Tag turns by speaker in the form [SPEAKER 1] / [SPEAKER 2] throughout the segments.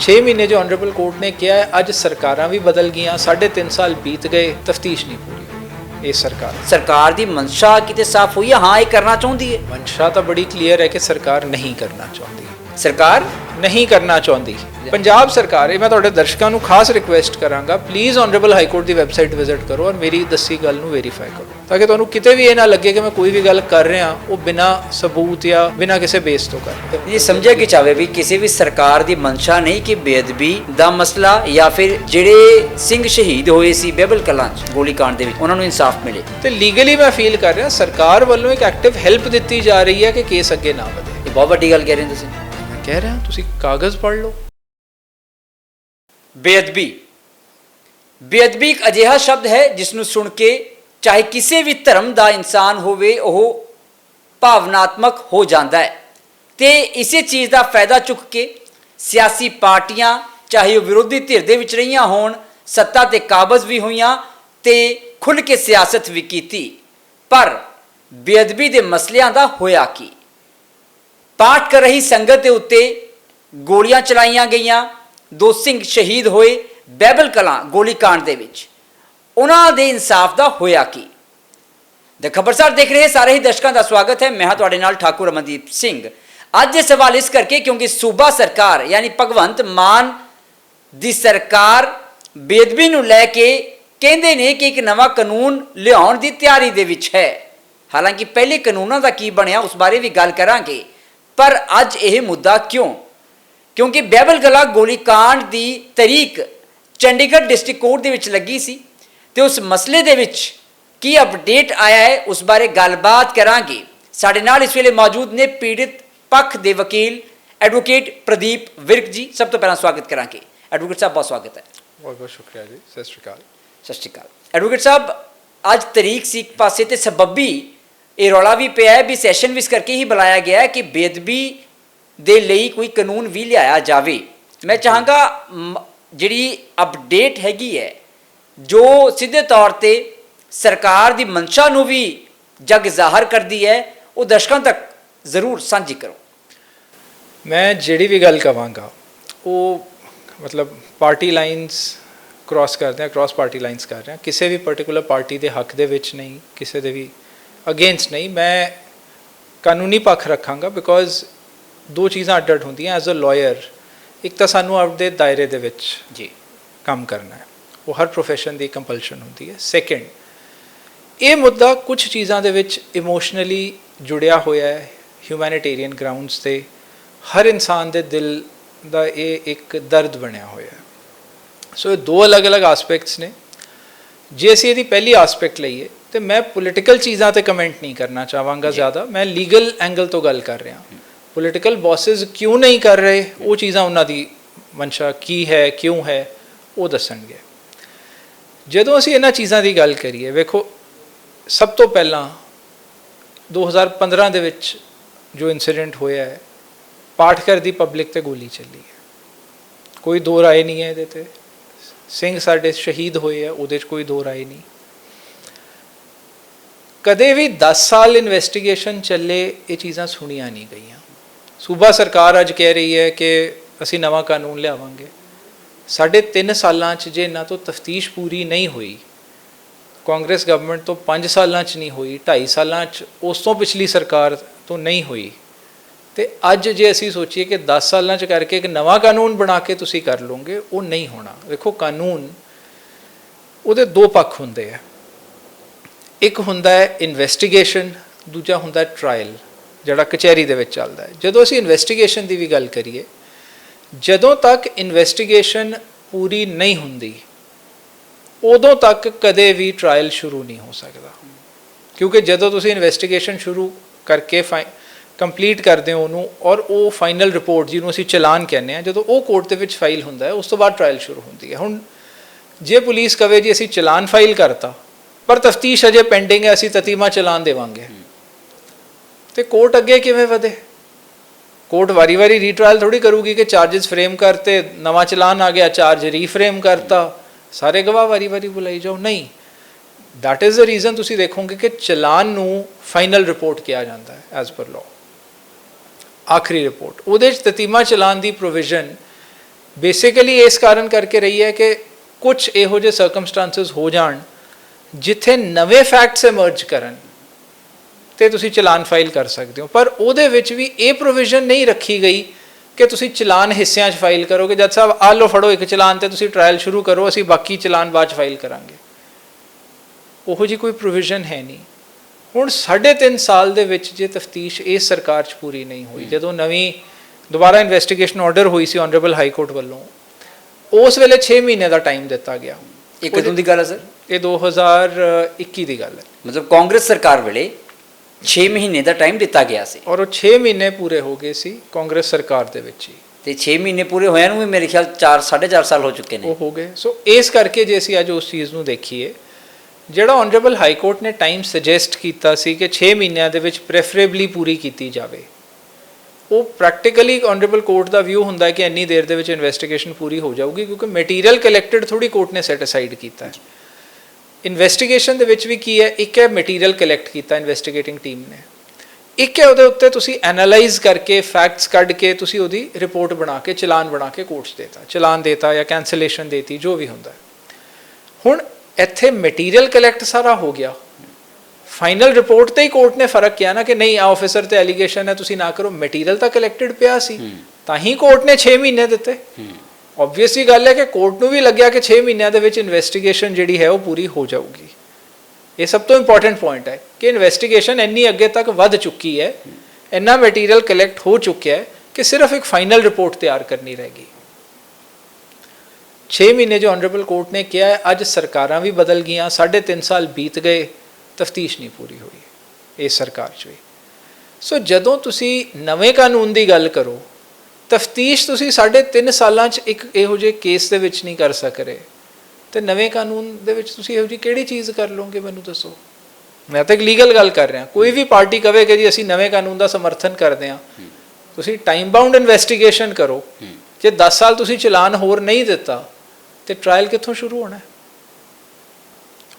[SPEAKER 1] 6 ਮਹੀਨੇ ਜੋ honourable court ਨੇ ਕਿਹਾ ਹੈ ਅੱਜ ਸਰਕਾਰਾਂ ਵੀ ਬਦਲ ਗਈਆਂ ਸਾਢੇ ਤਿੰਨ ਸਾਲ ਬੀਤ ਗਏ ਤਫਤੀਸ਼ ਨਹੀਂ ਪੂਰੀ ਇਹ ਸਰਕਾਰ।
[SPEAKER 2] ਸਰਕਾਰ ਦੀ ਮਨਸ਼ਾ ਕਿਤੇ ਸਾਫ਼ ਹੋਈ ਹੈ? ਹਾਂ ਇਹ ਕਰਨਾ ਚਾਹੁੰਦੀ ਹੈ।
[SPEAKER 1] ਮਨਸ਼ਾ ਤਾਂ ਬੜੀ ਕਲੀਅਰ ਹੈ ਕਿ ਸਰਕਾਰ ਨਹੀਂ ਕਰਨਾ ਚਾਹੁੰਦੀ।
[SPEAKER 2] ਸਰਕਾਰ?
[SPEAKER 1] ਨਹੀਂ ਕਰਨਾ ਚਾਹੁੰਦੀ। ਪੰਜਾਬ ਸਰਕਾਰ ਇਹ ਮੈਂ ਤੁਹਾਡੇ ਦਰਸ਼ਕਾਂ ਨੂੰ ਖਾਸ ਰਿਕੁਐਸਟ ਕਰਾਂਗਾ ਪਲੀਜ਼ ਆਨਰੇਬਲ ਹਾਈ ਕੋਰਟ ਦੀ ਵੈਬਸਾਈਟ ਵਿਜ਼ਿਟ ਕਰੋ ਔਰ ਮੇਰੀ ਦੱਸੀ ਗੱਲ ਨੂੰ ਵੈਰੀਫਾਈ ਕਰੋ। ਤਾਂ ਕਿ ਤੁਹਾਨੂੰ ਕਿਤੇ ਵੀ ਇਹ ਨਾ ਲੱਗੇ ਕਿ ਮੈਂ ਕੋਈ ਵੀ ਗੱਲ ਕਰ ਰਿਹਾ ਉਹ ਬਿਨਾ ਸਬੂਤ ਜਾਂ ਬਿਨਾ ਕਿਸੇ ਬੇਸ ਤੋਂ ਕਰ ਰਿਹਾ।
[SPEAKER 2] ਇਹ ਸਮਝਿਆ ਕਿ ਚਾਵੇ ਵੀ ਕਿਸੇ ਵੀ ਸਰਕਾਰ ਦੀ ਮਨਸ਼ਾ ਨਹੀਂ ਕਿ ਬੇਅਦਬੀ ਦਾ ਮਸਲਾ ਜਾਂ ਫਿਰ ਜਿਹੜੇ ਸਿੰਘ ਸ਼ਹੀਦ ਹੋਏ ਸੀ ਬਹਿਬਲ ਕਲਾਂ 'ਚ ਗੋਲੀकांड ਦੇ ਵਿੱਚ ਉਹਨਾਂ ਨੂੰ ਇਨਸਾਫ ਮਿਲੇ।
[SPEAKER 1] ਤੇ ਲੀਗਲੀ ਮੈਂ ਫੀਲ ਕਰ ਰਿਹਾ ਸਰਕਾਰ ਵੱਲੋਂ ਇੱਕ ਐਕਟਿਵ ਹੈਲਪ ਦਿੱਤੀ ਜਾ ਰਹੀ ਹੈ ਕਿ ਕੇਸ ਅੱਗੇ ਨਾ ਵਧੇ।
[SPEAKER 2] ਇਹ ਬਹੁਤ ਵੱਡੀ ਗੱਲ ਕਹਿ ਰਹੇ ਹੋ ਤੁਸੀਂ।
[SPEAKER 1] ਮੈਂ ਕਹਿ ਰਿਹਾ ਤੁਸੀਂ ਕਾਗਜ਼ ਪੜ੍ਹ ਲਓ।
[SPEAKER 2] ਬੇਅਦਬੀ। ਬੇਅਦਬੀ ਇੱਕ ਅਜਿਹਾ ਸ਼ਬਦ ਹੈ ਜਿਸ ਨੂੰ ਸੁਣ ਕੇ ਚਾਹੇ ਕਿਸੇ ਵੀ ਧਰਮ ਦਾ ਇਨਸਾਨ ਹੋਵੇ, ਉਹ ਭਾਵਨਾਤਮਕ ਹੋ ਜਾਂਦਾ ਹੈ। ਤੇ ਇਸੇ ਚੀਜ਼ ਦਾ ਫਾਇਦਾ ਚੁੱਕ ਕੇ ਸਿਆਸੀ ਪਾਰਟੀਆਂ, ਚਾਹੇ ਉਹ ਵਿਰੋਧੀ ਧਿਰ ਦੇ ਵਿੱਚ ਰਹੀਆਂ ਹੋਣ, ਸੱਤਾ ਤੇ ਕਾਬਜ਼ ਵੀ ਹੋਈਆਂ ਤੇ ਖੁੱਲ੍ਹ ਕੇ ਸਿਆਸਤ ਵੀ ਕੀਤੀ। ਪਰ ਬੇਅਦਬੀ ਦੇ ਮਸਲਿਆਂ ਦਾ ਹੋਇਆ ਕੀ? ਪਾਠ ਕਰ ਰਹੀ ਸੰਗਤ ਦੇ ਉੱਤੇ ਗੋਲੀਆਂ ਚਲਾਈਆਂ ਗਈਆਂ, ਦੋ ਸਿੰਘ ਸ਼ਹੀਦ ਹੋਏ ਬੈਬਲ ਕਲਾਂ ਗੋਲੀकांड ਦੇ ਵਿੱਚ। ਉਹਨਾਂ ਦੇ ਇਨਸਾਫ ਦਾ ਹੋਇਆ ਕੀ? ਦ ਖਬਰਸਾਰ ਦੇਖ ਰਹੇ ਸਾਰੇ ਹੀ ਦਰਸ਼ਕਾਂ ਦਾ ਸਵਾਗਤ ਹੈ। ਮੈਂ ਹਾਂ ਤੁਹਾਡੇ ਨਾਲ ਠਾਕੁਰ ਅਮਨਦੀਪ ਸਿੰਘ। ਅੱਜ ਇਹ ਸਵਾਲ ਇਸ ਕਰਕੇ ਕਿਉਂਕਿ ਸੂਬਾ ਸਰਕਾਰ ਯਾਨੀ ਭਗਵੰਤ ਮਾਨ ਦੀ ਸਰਕਾਰ ਬੇਦਬੀ ਨੂੰ ਲੈ ਕੇ ਕਹਿੰਦੇ ਨੇ ਕਿ ਇੱਕ ਨਵਾਂ ਕਾਨੂੰਨ ਲਿਆਉਣ ਦੀ ਤਿਆਰੀ ਦੇ ਵਿੱਚ ਹੈ। ਹਾਲਾਂਕਿ ਪਹਿਲੇ ਕਾਨੂੰਨਾਂ ਦਾ ਕੀ ਬਣਿਆ ਉਸ ਬਾਰੇ ਵੀ ਗੱਲ ਕਰਾਂਗੇ। ਪਰ ਅੱਜ ਇਹ ਮੁੱਦਾ ਕਿਉਂ? ਕਿਉਂਕਿ ਬੈਬਲ ਗਲਾ ਗੋਲੀकांड ਦੀ ਤਰੀਕ ਚੰਡੀਗੜ੍ਹ ਡਿਸਟ੍ਰਿਕਟ ਕੋਰਟ ਦੇ ਵਿੱਚ ਲੱਗੀ ਸੀ। ਤੇ ਉਸ ਮਸਲੇ ਦੇ ਵਿੱਚ ਕੀ ਅਪਡੇਟ ਆਇਆ ਹੈ ਉਸ ਬਾਰੇ ਗੱਲਬਾਤ ਕਰਾਂਗੇ। ਸਾਡੇ ਨਾਲ ਇਸ ਵੇਲੇ ਮੌਜੂਦ ਨੇ ਪੀੜਿਤ ਪੱਖ ਦੇ ਵਕੀਲ ਐਡਵੋਕੇਟ ਪ੍ਰਦੀਪ ਵਿਰਕ ਜੀ। ਸਭ ਤੋਂ ਪਹਿਲਾਂ ਸਵਾਗਤ ਕਰਾਂਗੇ। ਐਡਵੋਕੇਟ ਸਾਹਿਬ ਬਹੁਤ ਸਵਾਗਤ ਹੈ।
[SPEAKER 1] ਬਹੁਤ ਬਹੁਤ ਸ਼ੁਕਰੀਆ ਜੀ। ਸਤਿ ਸ਼੍ਰੀ ਅਕਾਲ।
[SPEAKER 2] ਸਤਿ ਸ਼੍ਰੀ ਅਕਾਲ। ਐਡਵੋਕੇਟ ਸਾਹਿਬ ਅੱਜ ਤਰੀਕ ਸੀ ਇੱਕ ਪਾਸੇ ਤੇ ਸਬੱਬੀ ਇਹ ਰੌਲਾ ਵੀ ਪਿਆ ਹੈ ਵੀ ਸੈਸ਼ਨ ਵੀ ਇਸ ਕਰਕੇ ਹੀ ਬੁਲਾਇਆ ਗਿਆ ਹੈ ਕਿ ਬੇਦਬੀ ਦੇ ਲਈ ਕੋਈ ਕਾਨੂੰਨ ਵੀ ਲਿਆਇਆ ਜਾਵੇ। ਮੈਂ ਚਾਹਾਂਗਾ ਜਿਹੜੀ ਅਪਡੇਟ ਹੈਗੀ ਹੈ ਜੋ ਸਿੱਧੇ ਤੌਰ ਤੇ ਸਰਕਾਰ ਦੀ ਮਨਸ਼ਾ ਨੂੰ ਵੀ ਜਗ ਜ਼ਾਹਰ ਕਰਦੀ ਹੈ ਉਹ ਦਰਸ਼ਕਾਂ ਤੱਕ ਜ਼ਰੂਰ ਸਾਂਝੀ ਕਰੋ।
[SPEAKER 1] ਮੈਂ ਜਿਹੜੀ ਵੀ ਗੱਲ ਕਵਾਂਗਾ ਉਹ ਮਤਲਬ ਪਾਰਟੀ ਲਾਈਨਸ ਕ੍ਰਾਸ ਕਰਦੇ ਆ ਕ੍ਰਾਸ ਪਾਰਟੀ ਲਾਈਨਸ ਕਰ ਰਹੇ ਆ ਕਿਸੇ ਵੀ ਪਾਰਟਿਕੂਲਰ ਪਾਰਟੀ ਦੇ ਹੱਕ ਦੇ ਵਿੱਚ ਨਹੀਂ ਕਿਸੇ ਦੇ ਵੀ ਅਗੇਂਸਟ ਨਹੀਂ। ਮੈਂ ਕਾਨੂੰਨੀ ਪੱਖ ਰੱਖਾਂਗਾ ਬਿਕੋਜ਼ ਦੋ ਚੀਜ਼ਾਂ ਅੱਡ ਅੱਡ ਹੁੰਦੀਆਂ। ਐਜ਼ ਅ ਲਾਇਰ ਇੱਕ ਤਾਂ ਸਾਨੂੰ ਆਪਦੇ ਦਾਇਰੇ ਦੇ ਵਿੱਚ
[SPEAKER 2] ਜੀ।
[SPEAKER 1] ਕੰਮ ਕਰਨਾ ਹੈ। ਉਹ ਹਰ profession ਦੀ ਕੰਪਲਸ਼ਨ ਹੁੰਦੀ ਹੈ। ਸੈਕੰਡ ਇਹ ਮੁੱਦਾ ਕੁਝ ਚੀਜ਼ਾਂ ਦੇ ਵਿੱਚ ਇਮੋਸ਼ਨਲੀ ਜੁੜਿਆ ਹੋਇਆ ਹੈ ਹਿਊਮੈਨਿਟੇਰੀਅਨ ਗਰਾਊਂਡਸ ਤੇ। ਹਰ ਇਨਸਾਨ ਦੇ ਦਿਲ ਦਾ ਇਹ ਇੱਕ ਦਰਦ ਬਣਿਆ ਹੋਇਆ ਹੈ। ਸੋ ਇਹ ਦੋ ਅਲੱਗ-ਅਲੱਗ ਐਸਪੈਕਟਸ ਨੇ। ਜੇ ਅਸੀਂ ਇਹਦੀ ਪਹਿਲੀ ਐਸਪੈਕਟ ਲਈਏ ਤੇ ਮੈਂ ਪੋਲੀਟੀਕਲ ਚੀਜ਼ਾਂ ਤੇ ਕਮੈਂਟ ਨਹੀਂ ਕਰਨਾ ਚਾਹਾਂਗਾ ਜ਼ਿਆਦਾ। ਮੈਂ ਲੀਗਲ ਐਂਗਲ ਤੋਂ ਗੱਲ ਕਰ ਰਿਹਾ। ਪੋਲੀਟੀਕਲ ਬੌਸਸ ਕਿਉਂ ਨਹੀਂ ਕਰ ਰਹੇ? ਉਹ ਚੀਜ਼ਾਂ ਉਹਨਾਂ ਦੀ ਮਨਸ਼ਾ ਕੀ ਹੈ ਕਿਉਂ ਹੈ ਉਹ ਦੱਸਣਗੇ। ਜਦੋਂ ਅਸੀਂ ਇਹਨਾਂ ਚੀਜ਼ਾਂ ਦੀ ਗੱਲ ਕਰੀਏ, ਵੇਖੋ, ਸਭ ਤੋਂ ਪਹਿਲਾਂ 2015 ਦੇ ਵਿੱਚ ਜੋ ਇਨਸੀਡੈਂਟ ਹੋਇਆ ਹੈ, ਪਾਠਕਰ ਦੀ ਪਬਲਿਕ ਤੇ ਗੋਲੀ ਚੱਲੀ ਹੈ। ਕੋਈ ਦੋ ਰਾਏ ਨਹੀਂ ਹੈ ਇਹਦੇ ਤੇ। ਸਿੰਘ ਸਾਡੇ ਸ਼ਹੀਦ ਹੋਏ ਆ, ਉਹਦੇ 'ਚ ਕੋਈ ਦੋ ਰਾਏ ਨਹੀਂ। ਕਦੇ ਵੀ 10 ਸਾਲ ਇਨਵੈਸਟੀਗੇਸ਼ਨ ਚੱਲੇ, ਇਹ ਚੀਜ਼ਾਂ ਸੁਣੀਆਂ ਨਹੀਂ ਗਈਆਂ। ਸੂਬਾ ਸਰਕਾਰ ਅੱਜ ਕਹਿ ਰਹੀ ਹੈ ਕਿ ਅਸੀਂ ਨਵਾਂ ਕਾਨੂੰਨ ਲਿਆਵਾਂਗੇ। ਸਾਢੇ 3 ਸਾਲਾਂ 'ਚ ਜੇ ਇਹਨਾਂ ਤੋਂ ਤਫਤੀਸ਼ ਪੂਰੀ ਨਹੀਂ ਹੋਈ, ਕਾਂਗਰਸ ਗਵਰਨਮੈਂਟ ਤੋਂ 5 ਸਾਲਾਂ 'ਚ ਨਹੀਂ ਹੋਈ 2.5 ਸਾਲਾਂ 'ਚ, ਉਸ ਤੋਂ ਪਿਛਲੀ ਸਰਕਾਰ ਤੋਂ ਨਹੀਂ ਹੋਈ, ਤੇ ਅੱਜ ਜੇ ਅਸੀਂ ਸੋਚੀਏ ਕਿ 10 ਸਾਲਾਂ 'ਚ ਕਰਕੇ ਇੱਕ ਨਵਾਂ ਕਾਨੂੰਨ ਬਣਾ ਕੇ ਤੁਸੀਂ ਕਰ ਲਓਗੇ, ਉਹ ਨਹੀਂ ਹੋਣਾ। ਵੇਖੋ ਕਾਨੂੰਨ ਉਹਦੇ ਦੋ ਪੱਖ ਹੁੰਦੇ ਆ। ਇੱਕ ਹੁੰਦਾ ਹੈ ਇਨਵੈਸਟੀਗੇਸ਼ਨ ਦੂਜਾ ਹੁੰਦਾ ਹੈ ਟ੍ਰਾਇਲ ਜਿਹੜਾ ਕਚਹਿਰੀ ਦੇ ਵਿੱਚ ਚੱਲਦਾ ਹੈ। ਜਦੋਂ ਅਸੀਂ ਇਨਵੈਸਟੀਗੇਸ਼ਨ ਦੀ ਵੀ ਗੱਲ ਕਰੀਏ ਜਦੋਂ ਤੱਕ ਇਨਵੈਸਟੀਗੇਸ਼ਨ ਪੂਰੀ ਨਹੀਂ ਹੁੰਦੀ, ਉਦੋਂ ਤੱਕ ਕਦੇ ਵੀ ਟ੍ਰਾਇਲ ਸ਼ੁਰੂ ਨਹੀਂ ਹੋ ਸਕਦਾ। ਕਿਉਂਕਿ ਜਦੋਂ ਤੁਸੀਂ ਇਨਵੈਸਟੀਗੇਸ਼ਨ ਸ਼ੁਰੂ ਕਰਕੇ ਕੰਪਲੀਟ ਕਰਦੇ ਹੋ ਉਹਨੂੰ ਔਰ ਉਹ ਫਾਈਨਲ ਰਿਪੋਰਟ ਜਿਹਨੂੰ ਅਸੀਂ ਚਲਾਨ ਕਹਿੰਦੇ ਆ ਜਦੋਂ ਉਹ ਕੋਰਟ ਦੇ ਵਿੱਚ ਫਾਈਲ ਹੁੰਦਾ ਹੈ, ਉਸ ਤੋਂ ਬਾਅਦ ਟ੍ਰਾਇਲ ਸ਼ੁਰੂ ਹੁੰਦੀ ਹੈ। ਹੁਣ ਜੇ ਪੁਲਿਸ ਕਵੇ ਜੀ ਅਸੀਂ ਚਲਾਨ ਫਾਈਲ ਕਰਤਾ, ਪਰ ਤਫਤੀਸ਼ ਅਜੇ ਪੈਂਡਿੰਗ ਹੈ, ਅਸੀਂ ਤਤੀਮਾ ਚਲਾਨ ਦੇਵਾਂਗੇ। ਤੇ ਕੋਰਟ ਅੱਗੇ ਕਿਵੇਂ ਵਧੇ? ਕੋਰਟ ਵਾਰੀ-ਵਾਰੀ ਰੀਟ੍ਰਾਇਲ ਥੋੜੀ ਕਰੂਗੀ ਕਿ ਚਾਰजेस ਫਰੇਮ ਕਰਤੇ, ਨਵਾਂ ਚਲਾਨ ਆ ਗਿਆ ਚਾਰਜ ਰੀਫਰੇਮ ਕਰਤਾ। ਸਾਰੇ ਗਵਾਹ ਵਾਰੀ-ਵਾਰੀ ਬੁਲਾਈ ਜਾਓ। ਨਹੀਂ ਦੈਟ ਇਜ਼ the ਰੀਜ਼ਨ ਤੁਸੀਂ ਦੇਖੋਗੇ ਕਿ ਚਲਾਨ ਨੂੰ ਫਾਈਨਲ ਰਿਪੋਰਟ ਕਿਹਾ ਜਾਂਦਾ ਹੈ ਐਜ਼ ਪਰ ਲਾਅ ਆਖਰੀ ਰਿਪੋਰਟ ਉਹਦੇ ਚ ਤਤੀਮਾ ਚਲਾਨ ਦੀ ਪ੍ਰੋਵੀਜ਼ਨ ਬੇਸਿਕਲੀ ਇਸ ਕਾਰਨ ਕਰਕੇ ਰਹੀ ਹੈ ਕਿ ਕੁਝ ਇਹੋ ਜਿਹੇ ਸਰਕਮਸਟੈਂਸਸ ਹੋ ਜਾਣ, ਜਿੱਥੇ ਨਵੇਂ ਫੈਕਟਸ ਐਮਰਜ ਕਰਨ। ਤੇ ਤੁਸੀਂ ਚਲਾਨ ਫਾਈਲ ਕਰ ਸਕਦੇ ਹੋ। ਪਰ ਉਹਦੇ ਵਿੱਚ ਵੀ ਇਹ ਪ੍ਰੋਵੀਜ਼ਨ ਨਹੀਂ ਰੱਖੀ ਗਈ ਕਿ ਤੁਸੀਂ ਚਲਾਨ ਹਿੱਸਿਆਂ 'ਚ ਫਾਈਲ ਕਰੋਗੇ। ਜੱਜ ਸਾਹਿਬ ਆਹ ਲਓ ਫੜੋ ਇੱਕ ਚਲਾਨ ਤੇ ਤੁਸੀਂ ਟ੍ਰਾਇਲ ਸ਼ੁਰੂ ਕਰੋ ਅਸੀਂ ਬਾਕੀ ਚਲਾਨ ਬਾਅਦ 'ਚ ਫਾਈਲ ਕਰਾਂਗੇ। ਉਹੋ ਜੀ ਕੋਈ ਪ੍ਰੋਵੀਜ਼ਨ ਹੈ ਨਹੀਂ। ਹੁਣ 3.5 ਸਾਲ ਦੇ ਵਿੱਚ ਜੇ ਤਫਤੀਸ਼ ਇਸ ਸਰਕਾਰ 'ਚ ਪੂਰੀ ਨਹੀਂ ਹੋਈ ਜਦੋਂ ਨਵੀਂ ਦੁਬਾਰਾ ਇਨਵੈਸਟੀਗੇਸ਼ਨ ਆਰਡਰ ਹੋਈ ਸੀ ਆਨਰੇਬਲ ਹਾਈ ਕੋਰਟ ਵੱਲੋਂ ਉਸ ਵੇਲੇ 6 ਮਹੀਨੇ ਦਾ ਟਾਈਮ ਦਿੱਤਾ ਗਿਆ।
[SPEAKER 2] ਇਹ ਕਦੋਂ ਦੀ ਗੱਲ ਹੈ ਸਰ?
[SPEAKER 1] ਇਹ 2021 ਦੀ ਗੱਲ ਹੈ।
[SPEAKER 2] ਮਤਲਬ ਕਾਂਗਰਸ ਸਰਕਾਰ ਵੇਲੇ 6 ਮਹੀਨੇ ਦਾ ਟਾਈਮ ਦਿੱਤਾ ਗਿਆ ਸੀ।
[SPEAKER 1] ਔਰ ਉਹ 6 ਮਹੀਨੇ ਪੂਰੇ ਹੋ ਗਏ ਸੀ ਕਾਂਗਰਸ ਸਰਕਾਰ ਦੇ ਵਿੱਚ ਹੀ।
[SPEAKER 2] ਤੇ 6 ਮਹੀਨੇ ਪੂਰੇ ਹੋਇਆਂ ਨੂੰ ਵੀ ਮੇਰੇ ਖਿਆਲ 4 4.5 ਸਾਲ ਹੋ ਚੁੱਕੇ ਨੇ।
[SPEAKER 1] ਉਹ ਹੋ ਗਏ। ਸੋ ਇਸ ਕਰਕੇ ਜੇ ਅਸੀਂ ਅੱਜ ਉਸ ਚੀਜ਼ ਨੂੰ ਦੇਖੀਏ ਜਿਹੜਾ ਆਨਰੇਬਲ ਹਾਈ ਕੋਰਟ ਨੇ ਟਾਈਮ ਸੁਜੈਸਟ ਕੀਤਾ ਸੀ ਕਿ 6 ਮਹੀਨਿਆਂ ਦੇ ਵਿੱਚ ਪ੍ਰੈਫਰੇਬਲੀ ਪੂਰੀ ਕੀਤੀ ਜਾਵੇ। ਉਹ ਪ੍ਰੈਕਟੀਕਲੀ ਆਨਰੇਬਲ ਕੋਰਟ ਦਾ ਵਿਊ ਹੁੰਦਾ ਹੈ ਕਿ ਇੰਨੀ ਦੇਰ ਦੇ ਵਿੱਚ ਇਨਵੈਸਟੀਗੇਸ਼ਨ ਪੂਰੀ ਹੋ ਜਾਊਗੀ ਕਿਉਂਕਿ ਮਟੀਰੀਅਲ ਕਲੈਕਟਡ ਥੋੜੀ ਕੋਰਟ ਨੇ ਸੈਟ ਅਸਾਈਡ ਕੀਤਾ ਹੈ। ਇਨਵੈਸਟੀਗੇਸ਼ਨ ਦੇ ਵਿੱਚ ਵੀ ਕੀ ਹੈ? ਇੱਕ ਹੈ ਮਟੀਰੀਅਲ ਕਲੈਕਟ ਕੀਤਾ ਇਨਵੈਸਟੀਗੇਟਿੰਗ ਟੀਮ ਨੇ। ਇੱਕ ਹੈ ਉਹਦੇ ਉੱਤੇ ਤੁਸੀਂ ਐਨਾਲਾਈਜ਼ ਕਰਕੇ ਫੈਕਟਸ ਕੱਢ ਕੇ ਤੁਸੀਂ ਉਹਦੀ ਰਿਪੋਰਟ ਬਣਾ ਕੇ ਚਲਾਨ ਬਣਾ ਕੇ ਕੋਰਟਸ ਦੇਤਾ। ਚਲਾਨ ਦੇਤਾ ਜਾਂ ਕੈਂਸਲੇਸ਼ਨ ਦੇਤੀ ਜੋ ਵੀ ਹੁੰਦਾ। ਹੁਣ ਇੱਥੇ ਮਟੀਰੀਅਲ ਕਲੈਕਟ ਸਾਰਾ ਹੋ ਗਿਆ। ਫਾਈਨਲ ਰਿਪੋਰਟ ਤੇ ਹੀ ਕੋਰਟ ਨੇ ਫ਼ਰਕ ਕਿਹਾ ਨਾ ਕਿ ਨਹੀਂ ਆ ਆਫੀਸਰ ਤੇ ਐਲੀਗੇਸ਼ਨ ਹੈ ਤੁਸੀਂ ਨਾ ਕਰੋ। ਮਟੀਰੀਅਲ ਤਾਂ ਕਲੈਕਟਡ ਪਿਆ ਸੀ। ਤਾਂ ਹੀ ਕੋਰਟ ਨੇ 6 ਮਹੀਨੇ ਦਿੱਤੇ। ਆਬਵੀਅਸਲੀ ਗੱਲ ਹੈ ਕਿ ਕੋਰਟ ਨੂੰ ਵੀ ਲੱਗਿਆ ਕਿ 6 ਮਹੀਨਿਆਂ ਦੇ ਵਿੱਚ ਇਨਵੈਸਟੀਗੇਸ਼ਨ ਜਿਹੜੀ ਹੈ ਉਹ ਪੂਰੀ ਹੋ ਜਾਊਗੀ। ਇਹ ਸਭ ਤੋਂ ਇੰਪੋਰਟੈਂਟ ਪੁਆਇੰਟ ਹੈ ਕਿ ਇਨਵੈਸਟੀਗੇਸ਼ਨ ਇੰਨੀ ਅੱਗੇ ਤੱਕ ਵੱਧ ਚੁੱਕੀ ਹੈ, ਇੰਨਾ ਮਟੀਰੀਅਲ ਕਲੈਕਟ ਹੋ ਚੁੱਕਿਆ ਹੈ ਕਿ ਸਿਰਫ ਇੱਕ ਫਾਈਨਲ ਰਿਪੋਰਟ ਤਿਆਰ ਕਰਨੀ ਰਹਿ ਗਈ। 6 ਮਹੀਨੇ ਜੋ ਆਨਰੇਬਲ ਕੋਰਟ ਨੇ ਕਿਹਾ ਹੈ, ਅੱਜ ਸਰਕਾਰਾਂ ਵੀ ਬਦਲ ਗਈਆਂ 3.5 ਸਾਲ ਬੀਤ ਗਏ, ਤਫਤੀਸ਼ ਨਹੀਂ ਪੂਰੀ ਹੋਈ। ਇਸ ਸਰਕਾਰ 'ਚ ਵੀ। ਸੋ ਜਦੋਂ ਤੁਸੀਂ ਨਵੇਂ ਕਾਨੂੰਨ ਦੀ ਗੱਲ ਕਰੋ ਤਫਤੀਸ਼ ਤੁਸੀਂ 3.5 ਸਾਲਾਂ 'ਚ ਇੱਕ ਇਹੋ ਜਿਹੇ ਕੇਸ ਦੇ ਵਿੱਚ ਨਹੀਂ ਕਰ ਸਕ ਰਹੇ। ਤੇ ਨਵੇਂ ਕਾਨੂੰਨ ਦੇ ਵਿੱਚ ਤੁਸੀਂ ਇਹੋ ਜਿਹੀ ਕਿਹੜੀ ਚੀਜ਼ ਕਰ ਲਓਗੇ ਮੈਨੂੰ ਦੱਸੋ? ਮੈਂ ਤਾਂ ਇੱਕ ਲੀਗਲ ਗੱਲ ਕਰ ਰਿਹਾ। ਕੋਈ ਵੀ ਪਾਰਟੀ ਕਵੇ ਕਿ ਜੀ ਅਸੀਂ ਨਵੇਂ ਕਾਨੂੰਨ ਦਾ ਸਮਰਥਨ ਕਰਦੇ ਹਾਂ, ਤੁਸੀਂ ਟਾਈਮ ਬਾਉਂਡ ਇਨਵੈਸਟੀਗੇਸ਼ਨ ਕਰੋ। ਜੇ 10 ਸਾਲ ਤੁਸੀਂ ਚਲਾਨ ਹੋਰ ਨਹੀਂ ਦਿੱਤਾ, ਤੇ ਟ੍ਰਾਇਲ ਕਿੱਥੋਂ ਸ਼ੁਰੂ ਹੋਣਾ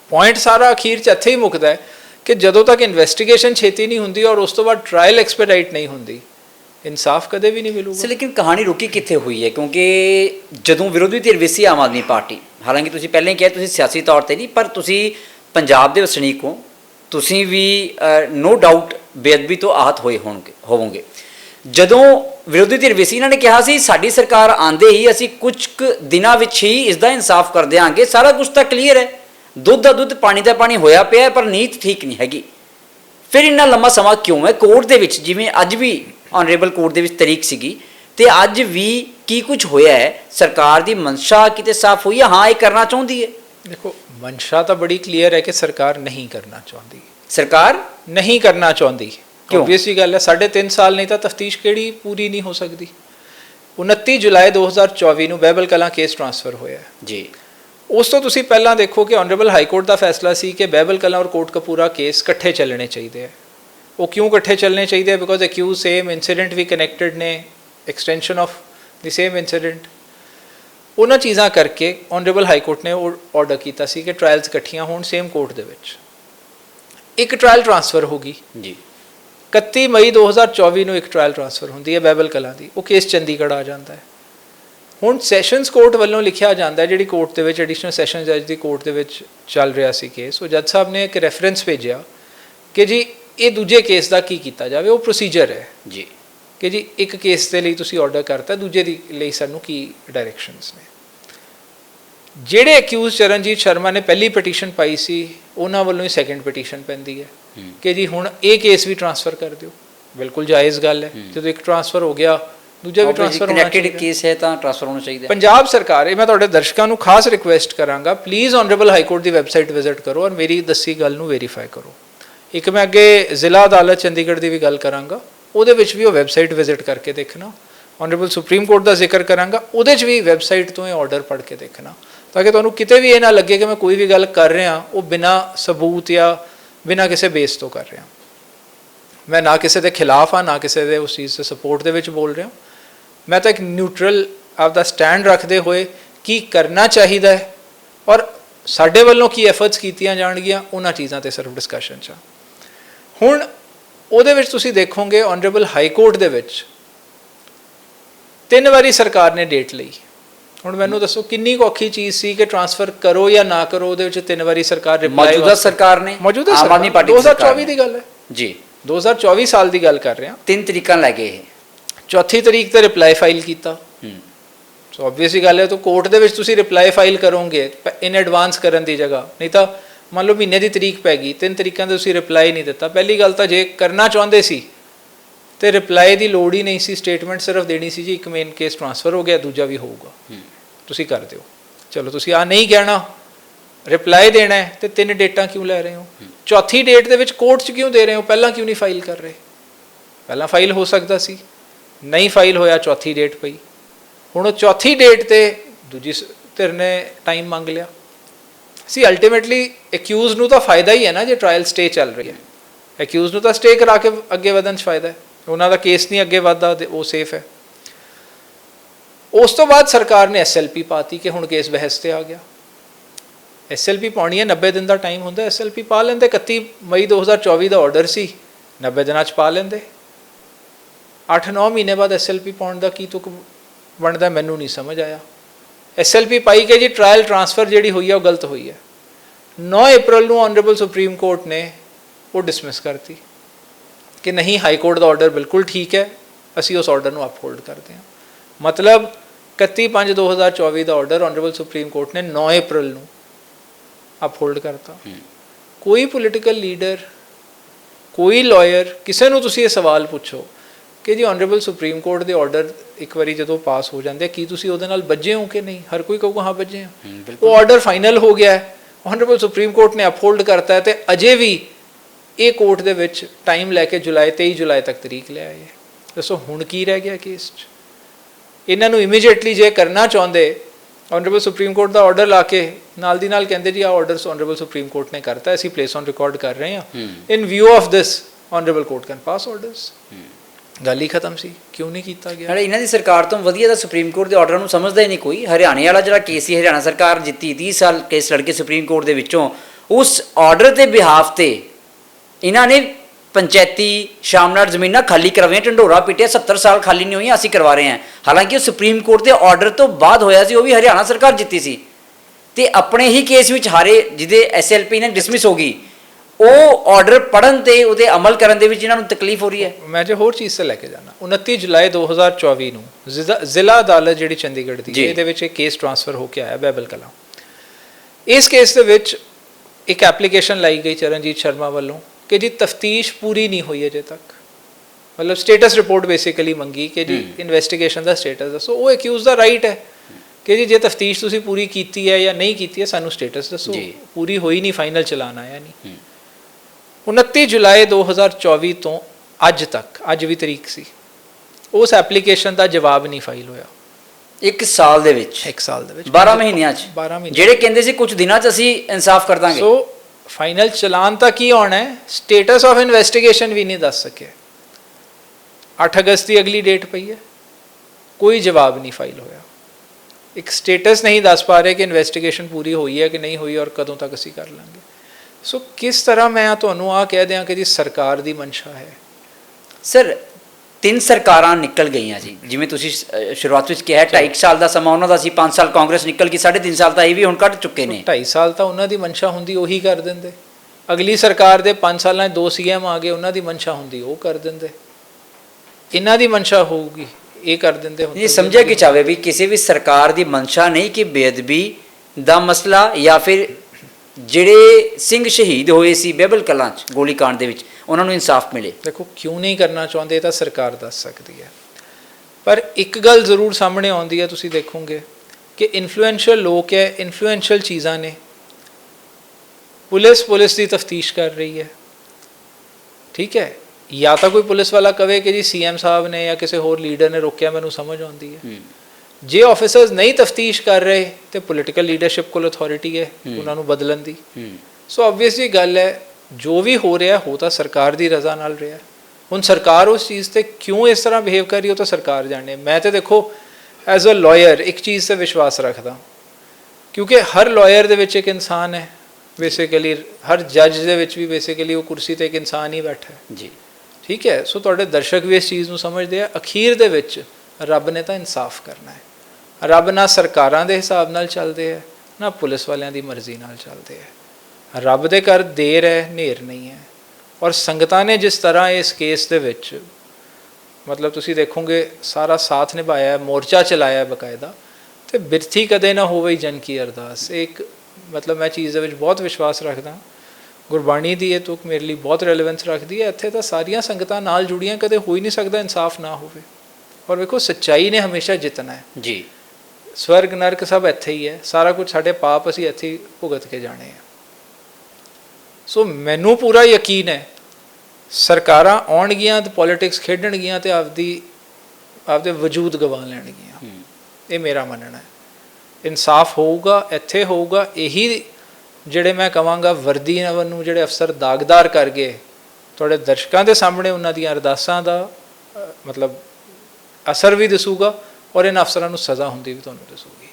[SPEAKER 1] ਪੁਆਇੰਟ ਸਾਰਾ ਅਖੀਰ ਚ ਇੱਥੇ ਹੀ ਮੁੱਕਦਾ ਹੈ ਕਿ ਜਦੋਂ ਤੱਕ ਇਨਵੈਸਟੀਗੇਸ਼ਨ ਛੇਤੀ ਨਹੀਂ ਹੁੰਦੀ ਔਰ ਉਸ ਤੋਂ ਬਾਅਦ ਟ੍ਰਾਇਲ ਐਕਸਪੈਡਾਈਟ ਨਹੀਂ ਹੁੰਦੀ ਇਨਸਾਫ ਕਦੇ ਵੀ ਨਹੀਂ ਮਿਲੂਗਾ।
[SPEAKER 2] ਸਰ ਲੇਕਿਨ ਕਹਾਣੀ ਰੁਕੀ ਕਿੱਥੇ ਹੋਈ ਹੈ? ਕਿਉਂਕਿ ਜਦੋਂ ਵਿਰੋਧੀ ਧਿਰ ਵਿੱਚ ਸੀ ਆਮ ਆਦਮੀ ਪਾਰਟੀ, ਹਾਲਾਂਕਿ ਤੁਸੀਂ ਪਹਿਲਾਂ ਹੀ ਕਿਹਾ ਤੁਸੀਂ ਸਿਆਸੀ ਤੌਰ ਤੇ ਨਹੀਂ, ਪਰ ਤੁਸੀਂ ਪੰਜਾਬ ਦੇ ਵਸਨੀਕ ਹੋ, ਤੁਸੀਂ ਵੀ ਨੋ ਡਾਊਟ ਬੇਅਦਬੀ ਤੋਂ ਆਹਤ ਹੋਏ ਹੋਣਗੇ, ਹੋਵੋਗੇ। ਜਦੋਂ ਵਿਰੋਧੀ ਧਿਰ ਵਿੱਚ ਸੀ ਇਹਨਾਂ ਨੇ ਕਿਹਾ ਸੀ, ਸਾਡੀ ਸਰਕਾਰ ਆਂਦੇ ਹੀ ਅਸੀਂ ਕੁਝ ਕੁ ਦਿਨਾਂ ਵਿੱਚ ਹੀ ਇਸ ਦਾ ਇਨਸਾਫ ਕਰ ਦਿਆਂਗੇ, ਸਾਰਾ ਕੁਝ ਤਾਂ ਕਲੀਅਰ ਹੈ। ਦੁੱਧ ਦਾ ਦੁੱਧ, ਪਾਣੀ ਦਾ ਪਾਣੀ ਹੋਇਆ ਪਿਆ ਪਰ ਨੀਤ ਠੀਕ ਨਹੀਂ ਹੈਗੀ। ਫਿਰ ਇੰਨਾ ਲੰਮਾ ਸਮਾਂ ਕਿਉਂ ਹੈ? ਕੋਰਟ ਦੇ ਵਿੱਚ ਜਿਵੇਂ ਅੱਜ ਵੀ ਆਨਰੇਬਲ ਕੋਰਟ ਦੇ ਵਿੱਚ ਤਰੀਕ ਸੀਗੀ। ਤੇ ਅੱਜ ਵੀ ਕੀ ਕੁਝ ਹੋਇਆ ਹੈ? ਸਰਕਾਰ ਦੀ ਮਨਸ਼ਾ ਕਿਤੇ ਸਾਫ਼ ਹੋਈ ਹੈ? ਹਾਂ ਇਹ ਕਰਨਾ ਚਾਹੁੰਦੀ ਹੈ।
[SPEAKER 1] ਦੇਖੋ ਮਨਸ਼ਾ ਤਾਂ ਬੜੀ ਕਲੀਅਰ ਹੈ ਕਿ ਸਰਕਾਰ ਨਹੀਂ ਕਰਨਾ ਚਾਹੁੰਦੀ।
[SPEAKER 2] ਸਰਕਾਰ?
[SPEAKER 1] ਨਹੀਂ ਕਰਨਾ ਚਾਹੁੰਦੀ।
[SPEAKER 2] ਕਿਉਂ?
[SPEAKER 1] ਆਬਵੀਅਸਲੀ ਗੱਲ ਹੈ 3.5 ਸਾਲ ਨਹੀਂ ਤਾਂ ਤਫਤੀਸ਼ ਕਿਹੜੀ ਪੂਰੀ ਨਹੀਂ ਹੋ ਸਕਦੀ। 29 ਜੁਲਾਈ 2024 ਨੂੰ ਬਹਿਬਲ ਕਲਾਂ ਕੇਸ ਟ੍ਰਾਂਸਫਰ ਹੋਇਆ।
[SPEAKER 2] ਜੀ।
[SPEAKER 1] ਉਸ ਤੋਂ ਤੁਸੀਂ ਪਹਿਲਾਂ ਦੇਖੋ ਕਿ ਆਨਰੇਬਲ ਹਾਈ ਕੋਰਟ ਦਾ ਫੈਸਲਾ ਸੀ ਕਿ ਬਹਿਬਲ ਕਲਾਂ ਔਰ ਕੋਟ ਕਪੂਰਾ ਕੇਸ ਇਕੱਠੇ ਚੱਲਣੇ ਚਾਹੀਦੇ ਆ ਉਹ ਕਿਉਂ ਇਕੱਠੇ ਚੱਲਣੇ ਚਾਹੀਦੇ ਆ? ਬਿਕੋਜ਼ ਅਕਿਊਜ਼ ਸੇਮ ਇਨਸੀਡੈਂਟ ਵੀ ਕਨੈਕਟਡ ਨੇ extension of the same incident ਉਹਨਾਂ ਚੀਜ਼ਾਂ ਕਰਕੇ ਆਨਰੇਬਲ ਹਾਈ ਕੋਰਟ ਨੇ ਉਹ ਆਰਡਰ ਕੀਤਾ ਸੀ ਕਿ ਟ੍ਰਾਇਲਸ ਇਕੱਠੀਆਂ ਹੋਣ ਸੇਮ ਕੋਰਟ ਦੇ ਵਿੱਚ। ਇੱਕ ਟ੍ਰਾਇਲ ਟ੍ਰਾਂਸਫਰ ਹੋ ਗਈ।
[SPEAKER 2] ਜੀ।
[SPEAKER 1] 31 ਮਈ 2024 ਨੂੰ ਇੱਕ ਟ੍ਰਾਇਲ ਟ੍ਰਾਂਸਫਰ ਹੁੰਦੀ ਹੈ ਬਹਿਬਲ ਕਲਾਂ ਦੀ। ਉਹ ਕੇਸ ਚੰਡੀਗੜ੍ਹ ਆ ਜਾਂਦਾ ਹੈ। ਹੁਣ ਸੈਸ਼ਨਸ ਕੋਰਟ ਵੱਲੋਂ ਲਿਖਿਆ ਜਾਂਦਾ ਜਿਹੜੀ ਕੋਰਟ ਦੇ ਵਿੱਚ ਐਡੀਸ਼ਨਲ ਸੈਸ਼ਨ ਜੱਜ ਦੀ ਕੋਰਟ ਦੇ ਵਿੱਚ ਚੱਲ ਰਿਹਾ ਸੀ ਕੇਸ ਉਹ ਜੱਜ ਸਾਹਿਬ ਨੇ ਇੱਕ ਰੈਫਰੈਂਸ ਭੇਜਿਆ ਕਿ ਜੀ ਇਹ ਦੂਜੇ ਕੇਸ ਦਾ ਕੀ ਕੀਤਾ ਜਾਵੇ? ਉਹ ਪ੍ਰੋਸੀਜਰ ਹੈ।
[SPEAKER 2] ਜੀ।
[SPEAKER 1] ਕਿ ਜੀ ਇੱਕ ਕੇਸ ਦੇ ਲਈ ਤੁਸੀਂ ਆਰਡਰ ਕਰਤਾ ਦੂਜੇ ਦੀ ਲਈ ਸਾਨੂੰ ਕੀ ਡਾਇਰੈਕਸ਼ਨਸ ਨੇ? ਜਿਹੜੇ ਅਕਿਊਜ਼ ਚਰਨਜੀਤ ਸ਼ਰਮਾ ਨੇ ਪਹਿਲੀ ਪਟੀਸ਼ਨ ਪਾਈ ਸੀ ਉਹਨਾਂ ਵੱਲੋਂ ਹੀ ਸੈਕੰਡ ਪਟੀਸ਼ਨ ਪੈਂਦੀ ਹੈ। ਕਿ ਜੀ ਹੁਣ ਇਹ ਕੇਸ ਵੀ ਟ੍ਰਾਂਸਫਰ ਕਰ ਦਿਓ। ਬਿਲਕੁਲ ਜਾਇਜ਼ ਗੱਲ ਹੈ। ਜਦੋਂ ਇੱਕ ਟ੍ਰਾਂਸਫਰ ਹੋ ਗਿਆ ਦੂਜਾ ਵੀ ਟ੍ਰਾਂਸਫਰ ਹੋਣਾ
[SPEAKER 2] ਕਨੈਕਟਡ
[SPEAKER 1] ਚਾਹੀਦਾ।
[SPEAKER 2] ਕੇਸ ਹੈ ਤਾਂ ਟ੍ਰਾਂਸਫਰ ਹੋਣਾ ਚਾਹੀਦਾ।
[SPEAKER 1] ਪੰਜਾਬ ਸਰਕਾਰ ਇਹ ਮੈਂ ਤੁਹਾਡੇ ਦਰਸ਼ਕਾਂ ਨੂੰ ਖਾਸ ਰਿਕੁਐਸਟ ਕਰਾਂਗਾ ਪਲੀਜ਼ ਆਨਰੇਬਲ ਹਾਈ ਕੋਰਟ ਦੀ ਵੈਬਸਾਈਟ ਵਿਜ਼ਿਟ ਕਰੋ ਔਰ ਮੇਰੀ ਦੱਸੀ ਗੱਲ ਨੂੰ ਵੈਰੀਫਾਈ ਕਰੋ। ਇੱਕ ਮੈਂ ਅੱਗੇ ਜ਼ਿਲ੍ਹਾ ਅਦਾਲਤ ਚੰਡੀਗੜ੍ਹ ਦੀ ਵੀ ਗੱਲ ਕਰਾਂਗਾ, ਉਹਦੇ ਵਿੱਚ ਵੀ ਉਹ ਵੈਬਸਾਈਟ ਵਿਜ਼ਿਟ ਕਰਕੇ ਦੇਖਣਾ ਆਨਰੇਬਲ ਸੁਪਰੀਮ ਕੋਰਟ ਦਾ ਜ਼ਿਕਰ ਕਰਾਂਗਾ, ਉਹਦੇ 'ਚ ਵੀ ਵੈਬਸਾਈਟ ਤੋਂ ਇਹ ਆਰਡਰ ਪੜ੍ਹ ਕੇ ਦੇਖਣਾ। ਤਾਂ ਕਿ ਤੁਹਾਨੂੰ ਕਿਤੇ ਵੀ ਇਹ ਨਾ ਲੱਗੇ ਕਿ ਮੈਂ ਕੋਈ ਵੀ ਗੱਲ ਕਰ ਰਿਹਾ, ਉਹ ਬਿਨਾ ਸਬੂਤ ਜਾਂ ਬਿਨਾ ਕਿਸੇ ਬੇਸ ਤੋਂ ਕਰ ਰਿਹਾ। ਮੈਂ ਨਾ ਕਿਸੇ ਦੇ ਖਿਲਾਫ ਆ ਨਾ ਕਿਸੇ ਦੇ ਉਸ ਚੀਜ਼ ਦੇ ਸਪੋਰਟ ਦੇ ਵਿੱਚ ਬੋਲ ਰਿਹਾ। ਮੈਂ ਤਾਂ ਇੱਕ ਨਿਊਟਰਲ ਆਪਦਾ ਸਟੈਂਡ ਰੱਖਦੇ ਹੋਏ ਕੀ ਕਰਨਾ ਚਾਹੀਦਾ ਹੈ ਔਰ ਸਾਡੇ ਵੱਲੋਂ ਕੀ ਐਫਰਟਸ ਕੀਤੀਆਂ ਜਾਣਗੀਆਂ, ਉਹਨਾਂ ਚੀਜ਼ਾਂ ਤੇ ਸਿਰਫ ਡਿਸਕਸ਼ਨ ਚ ਆ। ਹੁਣ ਉਹਦੇ ਵਿੱਚ ਤੁਸੀਂ ਦੇਖੋਗੇ ਆਨਰੇਬਲ ਹਾਈ ਕੋਰਟ ਦੇ ਵਿੱਚ ਤਿੰਨ ਵਾਰੀ ਸਰਕਾਰ ਨੇ ਡੇਟ ਲਈ। ਹੁਣ ਮੈਨੂੰ ਦੱਸੋ ਕਿੰਨੀ ਔਖੀ ਚੀਜ਼ ਸੀ ਕਿ ਟ੍ਰਾਂਸਫਰ ਕਰੋ ਜਾਂ ਨਾ ਕਰੋ ਉਹਦੇ ਵਿੱਚ ਤਿੰਨ ਵਾਰੀ ਸਰਕਾਰ ਰਿਪਲਾਈ
[SPEAKER 2] ਮੌਜੂਦਾ ਸਰਕਾਰ ਨੇ
[SPEAKER 1] ਮੌਜੂਦਾ
[SPEAKER 2] ਆਮ ਆਦਮੀ ਪਾਰਟੀ ਦੀ ਸਰਕਾਰ
[SPEAKER 1] 2024
[SPEAKER 2] ਨੇ।
[SPEAKER 1] ਦੀ ਗੱਲ ਹੈ।
[SPEAKER 2] ਜੀ।
[SPEAKER 1] 2024 ਸਾਲ ਦੀ ਗੱਲ ਕਰ ਰਹੇ।
[SPEAKER 2] ਤਿੰਨ ਤਰੀਕਾਂ ਲੈ ਗਏ ਇਹ।
[SPEAKER 1] ਚੌਥੀ ਤਰੀਕ ਤੇ ਰਿਪਲਾਈ ਫਾਈਲ ਕੀਤਾ।
[SPEAKER 2] ਹੂੰ।
[SPEAKER 1] ਸੋ ਆਬਵੀਅਸਲੀ ਗੱਲ ਹੈ ਤਾਂ ਕੋਰਟ ਦੇ ਵਿੱਚ ਤੁਸੀਂ ਰਿਪਲਾਈ ਫਾਈਲ ਕਰੋਗੇ ਇਨ ਐਡਵਾਂਸ ਕਰਨ ਦੀ ਜਗ੍ਹਾ। ਨਹੀਂ ਤਾਂ ਮੰਨ ਲਓ ਮਹੀਨੇ ਦੀ ਤਰੀਕ ਪੈ ਗਈ ਤਿੰਨ ਤਰੀਕਾਂ ਦੇ ਤੁਸੀਂ ਰਿਪਲਾਈ ਨਹੀਂ ਦਿੱਤਾ। ਪਹਿਲੀ ਗੱਲ ਤਾਂ ਜੇ ਕਰਨਾ ਚਾਹੁੰਦੇ ਸੀ ਤੇ ਰਿਪਲਾਈ ਦੀ ਲੋੜ ਹੀ ਨਹੀਂ ਸੀ ਸਟੇਟਮੈਂਟ ਸਿਰਫ ਦੇਣੀ ਸੀ ਜੀ ਇੱਕ ਮੇਨ ਕੇਸ ਟ੍ਰਾਂਸਫਰ ਹੋ ਗਿਆ ਦੂਜਾ ਵੀ ਹੋਊਗਾ। ਤੁਸੀਂ ਕਰ ਦਿਓ। ਚਲੋ ਤੁਸੀਂ ਆ ਨਹੀਂ ਕਹਿਣਾ ਰਿਪਲਾਈ ਦੇਣਾ ਹੈ ਤੇ ਤਿੰਨ ਡੇਟਾਂ ਕਿਉਂ ਲੈ ਰਹੇ ਹੋ? ਚੌਥੀ ਡੇਟ ਦੇ ਵਿੱਚ ਕੋਰਟ 'ਚ ਕਿਉਂ ਦੇ ਰਹੇ ਹੋ? ਪਹਿਲਾਂ ਕਿਉਂ ਨਹੀਂ ਫਾਈਲ ਕਰ ਰਹੇ? ਪਹਿਲਾਂ ਫਾਈਲ ਹੋ ਸਕਦਾ ਸੀ ਨਹੀਂ ਫਾਈਲ ਹੋਇਆ ਚੌਥੀ ਡੇਟ ਪਈ। ਹੁਣ ਉਹ ਚੌਥੀ ਡੇਟ ਤੇ ਦੂਜੀ ਧਿਰ ਨੇ ਟਾਈਮ ਮੰਗ ਲਿਆ। ਸੀ ਅਲਟੀਮੇਟਲੀ ਅਕਿਊਜ਼ ਨੂੰ ਤਾਂ ਫਾਇਦਾ ਹੀ ਹੈ ਨਾ ਜੇ ਟ੍ਰਾਇਲ ਸਟੇ ਚੱਲ ਰਹੀ ਹੈ ਅਕਿਊਜ਼ ਨੂੰ ਤਾਂ ਸਟੇ ਕਰਾ ਕੇ ਅੱਗੇ ਵਧਣ 'ਚ ਫਾਇਦਾ ਹੈ ਉਹਨਾਂ ਦਾ ਕੇਸ ਨਹੀਂ ਅੱਗੇ ਵਧਦਾ ਤੇ ਉਹ ਸੇਫ ਹੈ ਉਸ ਤੋਂ ਬਾਅਦ ਸਰਕਾਰ ਨੇ ਐਸਐਲਪੀ ਪਾਤੀ ਕਿ ਹੁਣ ਕੇਸ ਬਹਿਸ ਤੇ ਆ ਗਿਆ ਐਸਐਲਪੀ ਪਾਉਣੀ ਹੈ 90 ਦਿਨ ਦਾ ਟਾਈਮ ਹੁੰਦਾ ਐਸਐਲਪੀ ਪਾ ਲੈਂਦੇ 31 ਮਈ 2024 ਦਾ ਆਰਡਰ ਸੀ 90 ਦਿਨਾਂ ਚ ਪਾ ਲੈਂਦੇ 8-9 ਮਹੀਨੇ ਬਾਅਦ ਐਸਐਲਪੀ ਪਾਉਣ ਦਾ ਕੀ ਤੁਕ ਬਣਦਾ ਮੈਨੂੰ ਨਹੀਂ ਸਮਝ ਆਇਆ ਐਸਐਲਪੀ ਪਾਈ ਕਿ ਜੀ ਟ੍ਰਾਇਲ ਟ੍ਰਾਂਸਫਰ ਜਿਹੜੀ ਹੋਈ ਹੈ ਉਹ ਗਲਤ ਹੋਈ ਹੈ। 9 ਅਪ੍ਰੈਲ ਨੂੰ ਆਨਰੇਬਲ ਸੁਪਰੀਮ ਕੋਰਟ ਨੇ ਉਹ ਡਿਸਮਿਸ ਕਰਤੀ ਕਿ ਨਹੀਂ ਹਾਈ ਕੋਰਟ ਦਾ ਆਰਡਰ ਬਿਲਕੁਲ ਠੀਕ ਹੈ ਅਸੀਂ ਉਸ ਆਰਡਰ ਨੂੰ ਅਪਹੋਲਡ ਕਰਦੇ ਹਾਂ। ਮਤਲਬ 31/5/2024 ਦਾ ਆਰਡਰ ਆਨਰੇਬਲ ਸੁਪਰੀਮ ਕੋਰਟ ਨੇ 9 ਅਪ੍ਰੈਲ ਨੂੰ ਅਪਹੋਲਡ ਕਰਤਾ। ਕੋਈ ਪੋਲੀਟੀਕਲ ਲੀਡਰ ਕੋਈ ਲਾਇਰ ਕਿਸੇ ਨੂੰ ਤੁਸੀਂ ਇਹ ਸਵਾਲ ਪੁੱਛੋ ਕਿ ਜੀ ਆਨਰੇਬਲ ਸੁਪਰੀਮ ਕੋਰਟ ਦੇ ਆਰਡਰ ਇੱਕ ਵਾਰੀ ਜਦੋਂ ਪਾਸ ਹੋ ਜਾਂਦੇ ਕੀ ਤੁਸੀਂ ਉਹਦੇ ਨਾਲ ਬੱਜੇ ਹੋ ਕਿ ਨਹੀਂ? ਹਰ ਕੋਈ ਕਹੂਗਾ ਹਾਂ ਬੱਜੇ ਹਾਂ। ਉਹ ਆਰਡਰ ਫਾਈਨਲ ਹੋ ਗਿਆ ਹੈ। ਆਨਰੇਬਲ ਸੁਪਰੀਮ ਕੋਰਟ ਨੇ ਅਪਹੋਲਡ ਕਰਤਾ ਹੈ ਤੇ ਅਜੇ ਵੀ ਇਹ ਕੋਰਟ ਦੇ ਵਿੱਚ ਟਾਈਮ ਲੈ ਕੇ ਜੁਲਾਈ 23 ਜੁਲਾਈ ਤੱਕ ਤਰੀਕ ਲੈ ਆਏ ਹੈ। ਦੱਸੋ ਹੁਣ ਕੀ ਰਹਿ ਗਿਆ ਕੇਸ 'ਚ? ਇਹਨਾਂ ਨੂੰ ਇਮੀਡੀਏਟਲੀ ਜੇ ਕਰਨਾ ਚਾਹੁੰਦੇ ਆਨਰੇਬਲ ਸੁਪਰੀਮ ਕੋਰਟ ਦਾ ਆਰਡਰ ਲਾ ਕੇ ਨਾਲ ਦੀ ਨਾਲ ਕਹਿੰਦੇ ਜੀ ਆ ਆਰਡਰਸ ਆਨਰੇਬਲ ਸੁਪਰੀਮ ਕੋਰਟ ਨੇ ਕਰਤਾ ਅਸੀਂ ਪਲੇਸ ਔਨ ਰਿਕਾਰਡ ਕਰ ਰਹੇ ਹਾਂ। In view of this honourable court can pass orders ਗੱਲ ਹੀ ਖਤਮ ਸੀ, ਕਿਉਂ ਨਹੀਂ ਕੀਤਾ ਗਿਆ?
[SPEAKER 2] ਨਾਲੇ ਇਹਨਾਂ ਦੀ ਸਰਕਾਰ ਤੋਂ ਵਧੀਆ ਤਾਂ ਸੁਪਰੀਮ ਕੋਰਟ ਦੇ ਆਰਡਰ ਨੂੰ ਸਮਝਦਾ ਹੀ ਨਹੀਂ ਕੋਈ। ਹਰਿਆਣੇ ਵਾਲਾ ਜਿਹੜਾ ਕੇਸ ਸੀ, ਹਰਿਆਣਾ ਸਰਕਾਰ ਜਿੱਤੀ 30 ਸਾਲ ਕੇਸ ਲੜ ਕੇ ਸੁਪਰੀਮ ਕੋਰਟ ਦੇ ਵਿੱਚੋਂ, ਉਸ ਆਰਡਰ ਦੇ ਬਿਹਾਫ ਤੇ ਇਹਨਾਂ ਨੇ ਪੰਚਾਇਤੀ ਸ਼ਾਮਨਾਰ ਜ਼ਮੀਨਾਂ ਖਾਲੀ ਕਰਵਾਈਆਂ ਢੰਡੋਰਾ ਪਿੱਟਿਆ 70 ਸਾਲ ਖਾਲੀ ਨਹੀਂ ਹੋਈਆਂ, ਅਸੀਂ ਕਰਵਾ ਰਹੇ ਹਾਂ। ਹਾਲਾਂਕਿ ਉਹ ਸੁਪਰੀਮ ਕੋਰਟ ਦੇ ਆਰਡਰ ਤੋਂ ਬਾਅਦ ਹੋਇਆ ਸੀ, ਉਹ ਵੀ ਹਰਿਆਣਾ ਸਰਕਾਰ ਜਿੱਤੀ ਸੀ। ਤੇ ਆਪਣੇ ਹੀ ਕੇਸ ਵਿੱਚ ਹਾਰੇ, ਜਿਹਦੇ ਐਸਐਲਪੀ ਨੇ ਡਿਸਮਿਸ ਹੋ ਗਈ। ਉਹ ਆਰਡਰ ਪੜਨ ਤੇ ਉਹਦੇ ਅਮਲ ਕਰਨ ਦੇ ਵਿੱਚ ਇਹਨਾਂ ਨੂੰ ਤਕਲੀਫ ਹੋ ਰਹੀ ਹੈ।
[SPEAKER 1] ਮੈਂ ਜੇ ਹੋਰ ਚੀਜ਼ ਸੇ ਲੈ ਕੇ ਜਾਣਾ। 29 ਜੁਲਾਈ 2024 ਨੂੰ ਜ਼ਿਲ੍ਹਾ ਅਦਾਲਤ ਜਿਹੜੀ ਚੰਡੀਗੜ੍ਹ ਦੀ। ਹੈ, ਇਹਦੇ ਵਿੱਚ ਇੱਕ ਕੇਸ ਟ੍ਰਾਂਸਫਰ ਹੋ ਕੇ ਆਇਆ ਬੈਬਲ ਕਲਾਂ। ਇਸ ਕੇਸ ਦੇ ਵਿੱਚ ਇੱਕ ਐਪਲੀਕੇਸ਼ਨ ਲਾਈ ਗਈ ਚਰਨਜੀਤ ਸ਼ਰਮਾ ਵੱਲੋਂ ਕਿ ਜੀ ਤਫਤੀਸ਼ ਪੂਰੀ ਨਹੀਂ ਹੋਈ ਅਜੇ ਤੱਕ। ਮਤਲਬ ਸਟੇਟਸ ਰਿਪੋਰਟ ਬੇਸਿਕਲੀ ਮੰਗੀ ਕਿ ਜੀ ਇਨਵੈਸਟੀਗੇਸ਼ਨ ਦਾ ਸਟੇਟਸ ਦੱਸੋ। ਉਹ ਅਕਿਊਜ਼ ਦਾ ਰਾਈਟ ਹੈ ਕਿ ਜੀ ਜੇ ਤਫਤੀਸ਼ ਤੁਸੀਂ ਪੂਰੀ ਕੀਤੀ ਹੈ ਜਾਂ ਨਹੀਂ ਕੀਤੀ ਹੈ ਸਾਨੂੰ ਸਟੇਟਸ ਦੱਸੋ। ਪੂਰੀ ਹੋਈ ਨਹੀਂ ਫਾਈਨਲ ਚਲਾਨ ਆਇਆ ਨਹੀਂ। 29 ਜੁਲਾਈ 2024 ਤੋਂ ਅੱਜ ਤੱਕ ਅੱਜ ਵੀ ਤਰੀਕ ਸੀ। ਉਸ ਐਪਲੀਕੇਸ਼ਨ ਦਾ ਜਵਾਬ ਨਹੀਂ ਫਾਈਲ ਹੋਇਆ।
[SPEAKER 2] ਇੱਕ ਸਾਲ ਦੇ ਵਿੱਚ।
[SPEAKER 1] ਇੱਕ ਸਾਲ ਦੇ ਵਿੱਚ।
[SPEAKER 2] 12 ਮਹੀਨਿਆਂ 'ਚ।
[SPEAKER 1] 12 ਮਹੀਨੇ
[SPEAKER 2] ਜਿਹੜੇ ਕਹਿੰਦੇ ਸੀ ਕੁਝ ਦਿਨਾਂ 'ਚ ਅਸੀਂ ਇਨਸਾਫ ਕਰ ਦਾਂਗੇ।
[SPEAKER 1] ਸੋ ਫਾਈਨਲ ਚਲਾਨ ਤਾਂ ਕੀ ਆਉਣਾ ਹੈ? ਸਟੇਟਸ ਆਫ ਇਨਵੈਸਟੀਗੇਸ਼ਨ ਵੀ ਨਹੀਂ ਦੱਸ ਸਕੇ 8 ਅਗਸਤ ਦੀ ਅਗਲੀ ਡੇਟ ਪਈ ਹੈ। ਕੋਈ ਜਵਾਬ ਨਹੀਂ ਫਾਈਲ ਹੋਇਆ। ਇੱਕ ਸਟੇਟਸ ਨਹੀਂ ਦੱਸ ਪਾ ਰਹੇ ਕਿ ਇਨਵੈਸਟੀਗੇਸ਼ਨ ਪੂਰੀ ਹੋਈ ਹੈ ਕਿ ਨਹੀਂ ਹੋਈ ਔਰ ਕਦੋਂ ਤੱਕ ਅਸੀਂ ਕਰ ਲਾਂਗੇ। ਸੋ ਕਿਸ ਤਰ੍ਹਾਂ ਮੈਂ ਤੁਹਾਨੂੰ ਆ ਕਹਿ ਦਿਆਂ ਕਿ ਜੀ ਸਰਕਾਰ ਦੀ ਮਨਸ਼ਾ ਹੈ
[SPEAKER 2] ਸਰ ਤਿੰਨ ਸਰਕਾਰਾਂ ਨਿਕਲ ਗਈਆਂ ਜੀ ਜਿਵੇਂ ਤੁਸੀਂ ਸ਼ੁਰੂਆਤ ਵਿੱਚ ਕਿਹਾ 2.5 ਸਾਲ ਦਾ ਸਮਾਂ ਉਹਨਾਂ ਦਾ ਸੀ 5 ਸਾਲ ਕਾਂਗਰਸ ਨਿਕਲ ਗਈ 3.5 ਸਾਲ ਤਾਂ ਇਹ ਵੀ ਹੁਣ ਕੱਢ ਚੁੱਕੇ ਨੇ
[SPEAKER 1] 2.5 ਸਾਲ ਤਾਂ ਉਹਨਾਂ ਦੀ ਮਨਸ਼ਾ ਹੁੰਦੀ ਉਹੀ ਕਰ ਦਿੰਦੇ ਅਗਲੀ ਸਰਕਾਰ ਦੇ 5 ਸਾਲਾਂ 'ਚ ਦੋ ਸੀਐਮ ਆ ਗਏ ਉਹਨਾਂ ਦੀ ਮਨਸ਼ਾ ਹੁੰਦੀ ਉਹ ਕਰ ਦਿੰਦੇ ਇਹਨਾਂ ਦੀ ਮਨਸ਼ਾ ਹੋਊਗੀ ਇਹ ਕਰ ਦਿੰਦੇ ਹੁਣ
[SPEAKER 2] ਇਹ ਸਮਝਿਆ ਕਿ ਚਾਵੇ ਵੀ ਕਿਸੇ ਵੀ ਸਰਕਾਰ ਦੀ ਮਨਸ਼ਾ ਨਹੀਂ ਕਿ ਬੇਅਦਬੀ ਦਾ ਮਸਲਾ ਜਾਂ ਫਿਰ ਜਿਹੜੇ ਸਿੰਘ ਸ਼ਹੀਦ ਹੋਏ ਸੀ ਬਹਿਬਲ ਕਲਾਂ 'ਚ ਗੋਲੀकांड ਦੇ ਵਿੱਚ ਉਹਨਾਂ ਨੂੰ ਇਨਸਾਫ ਮਿਲੇ।
[SPEAKER 1] ਦੇਖੋ ਕਿਉਂ ਨਹੀਂ ਕਰਨਾ ਚਾਹੁੰਦੇ ਇਹ ਤਾਂ ਸਰਕਾਰ ਦੱਸ ਸਕਦੀ ਹੈ। ਪਰ ਇੱਕ ਗੱਲ ਜ਼ਰੂਰ ਸਾਹਮਣੇ ਆਉਂਦੀ ਹੈ ਤੁਸੀਂ ਦੇਖੋਗੇ ਕਿ ਇਨਫਲੂਐਂਸ਼ੀਅਲ ਲੋਕ ਹੈ ਇਨਫਲੂਐਂਸ਼ੀਅਲ ਚੀਜ਼ਾਂ ਨੇ। ਪੁਲਿਸ ਪੁਲਿਸ ਦੀ ਤਫਤੀਸ਼ ਕਰ ਰਹੀ ਹੈ। ਠੀਕ ਹੈ ਜਾਂ ਤਾਂ ਕੋਈ ਪੁਲਿਸ ਵਾਲਾ ਕਵੇ ਕਿ ਜੀ ਸੀਐਮ ਸਾਹਿਬ ਨੇ ਜਾਂ ਕਿਸੇ ਹੋਰ ਲੀਡਰ ਨੇ ਰੋਕਿਆ ਮੈਨੂੰ ਸਮਝ ਆਉਂਦੀ ਹੈ। ਜੇ ਆਫੀਸਰਸ ਨਹੀਂ ਤਫਤੀਸ਼ ਕਰ ਰਹੇ ਤੇ ਪੋਲੀਟੀਕਲ ਲੀਡਰਸ਼ਿਪ ਕੋਲ ਅਥਾਰਟੀ ਹੈ ਉਹਨਾਂ ਨੂੰ ਬਦਲਣ ਦੀ। ਸੋ ਆਬਵੀਅਸਲੀ ਗੱਲ ਹੈ ਜੋ ਵੀ ਹੋ ਰਿਹਾ ਹੋ ਤਾਂ ਸਰਕਾਰ ਦੀ ਰਜ਼ਾ ਨਾਲ ਰਿਹਾ। ਹੁਣ ਸਰਕਾਰ ਉਸ ਚੀਜ਼ ਤੇ ਕਿਉਂ ਇਸ ਤਰ੍ਹਾਂ ਬਿਹੇਵ ਕਰ ਰਹੀ ਹੈ ਉਹ ਤਾਂ ਸਰਕਾਰ ਜਾਣੇ। ਮੈਂ ਤੇ ਦੇਖੋ ਐਜ਼ ਅ ਲਾਇਰ ਇੱਕ ਚੀਜ਼ ਤੇ ਵਿਸ਼ਵਾਸ ਰੱਖਦਾ। ਕਿਉਂਕਿ ਹਰ ਲਾਇਰ ਦੇ ਵਿੱਚ ਇੱਕ ਇਨਸਾਨ ਹੈ ਬੇਸਿਕਲੀ ਹਰ ਜੱਜ ਦੇ ਵਿੱਚ ਵੀ ਬੇਸਿਕਲੀ ਉਹ ਕੁਰਸੀ ਤੇ ਇੱਕ ਇਨਸਾਨ ਹੀ ਬੈਠਾ ਹੈ।
[SPEAKER 2] ਜੀ।
[SPEAKER 1] ਠੀਕ ਹੈ? ਸੋ ਤੁਹਾਡੇ ਦਰਸ਼ਕ ਵੀ ਇਸ ਚੀਜ਼ ਨੂੰ ਸਮਝਦੇ ਆ। ਅਖੀਰ ਦੇ ਵਿੱਚ ਰੱਬ ਨੇ ਤਾਂ ਇਨਸਾਫ ਕਰਨਾ ਹੈ। ਰੱਬ ਨਾ ਸਰਕਾਰਾਂ ਦੇ ਹਿਸਾਬ ਨਾਲ ਚੱਲਦੇ ਹੈ ਨਾ ਪੁਲਿਸ ਵਾਲਿਆਂ ਦੀ ਮਰਜ਼ੀ ਨਾਲ ਚੱਲਦੇ ਹੈ ਰੱਬ ਦੇ ਘਰ ਦੇਰ ਹੈ ਹਨੇਰ ਨਹੀਂ ਹੈ ਔਰ ਸੰਗਤਾਂ ਨੇ ਜਿਸ ਤਰ੍ਹਾਂ ਇਸ ਕੇਸ ਦੇ ਵਿੱਚ, ਮਤਲਬ ਤੁਸੀਂ ਦੇਖੋਗੇ, ਸਾਰਾ ਸਾਥ ਨਿਭਾਇਆ ਮੋਰਚਾ ਚਲਾਇਆ ਹੈ ਬਕਾਇਦਾ, ਤੇ ਬਿਰਥੀ ਕਦੇ ਨਾ ਹੋਵੇ ਜਨ ਕੀ ਅਰਦਾਸ। ਇਹ ਇੱਕ, ਮਤਲਬ ਮੈਂ ਚੀਜ਼ ਦੇ ਵਿੱਚ ਬਹੁਤ ਵਿਸ਼ਵਾਸ ਰੱਖਦਾ। ਗੁਰਬਾਣੀ ਦੀ ਇਹ ਤੁਕ ਮੇਰੇ ਲਈ ਬਹੁਤ ਰੈਲੇਵੈਂਸ ਰੱਖਦੀ ਹੈ ਇੱਥੇ ਤਾਂ ਸਾਰੀਆਂ ਸੰਗਤਾਂ ਨਾਲ ਜੁੜੀਆਂ, ਕਦੇ ਹੋ ਹੀ ਨਹੀਂ ਸਕਦਾ ਇਨਸਾਫ ਨਾ ਹੋਵੇ। ਔਰ ਵੇਖੋ, ਸੱਚਾਈ ਨੇ ਹਮੇਸ਼ਾ ਜਿੱਤਣਾ ਹੈ
[SPEAKER 2] ਜੀ।
[SPEAKER 1] ਸਵਰਗ ਨਰਕ ਸਭ ਇੱਥੇ ਹੀ ਹੈ। ਸਾਰਾ ਕੁਝ ਸਾਡੇ ਪਾਪ ਅਸੀਂ ਇੱਥੇ ਭੁਗਤ ਕੇ ਜਾਣੇ ਆ। ਸੋ ਮੈਨੂੰ ਪੂਰਾ ਯਕੀਨ ਹੈ ਸਰਕਾਰਾਂ ਆਉਣਗੀਆਂ ਤੇ ਪੋਲਿਟਿਕਸ ਖੇਡਣਗੀਆਂ ਤੇ ਆਪਦੀ ਆਪਦੇ ਵਜੂਦ ਗਵਾ ਲੈਣਗੀਆਂ। ਇਹ ਮੇਰਾ ਮੰਨਣਾ ਹੈ। ਇਨਸਾਫ ਹੋਊਗਾ ਇੱਥੇ ਹੋਊਗਾ ਇਹੀ ਜਿਹੜੇ ਮੈਂ ਕਵਾਂਗਾ ਵਰਦੀ ਨੂੰ ਜਿਹੜੇ ਅਫਸਰ ਦਾਗਦਾਰ ਕਰ ਗਏ ਤੁਹਾਡੇ ਦਰਸ਼ਕਾਂ ਦੇ ਸਾਹਮਣੇ ਉਹਨਾਂ ਦੀਆਂ ਅਰਦਾਸਾਂ ਦਾ ਮਤਲਬ ਅਸਰ ਵੀ ਦਿਸੂਗਾ। ਔਰ ਇਹਨਾਂ ਅਫਸਰਾਂ ਨੂੰ ਸਜ਼ਾ ਹੁੰਦੀ ਵੀ ਤੁਹਾਨੂੰ ਦਿਸੂਗੀ।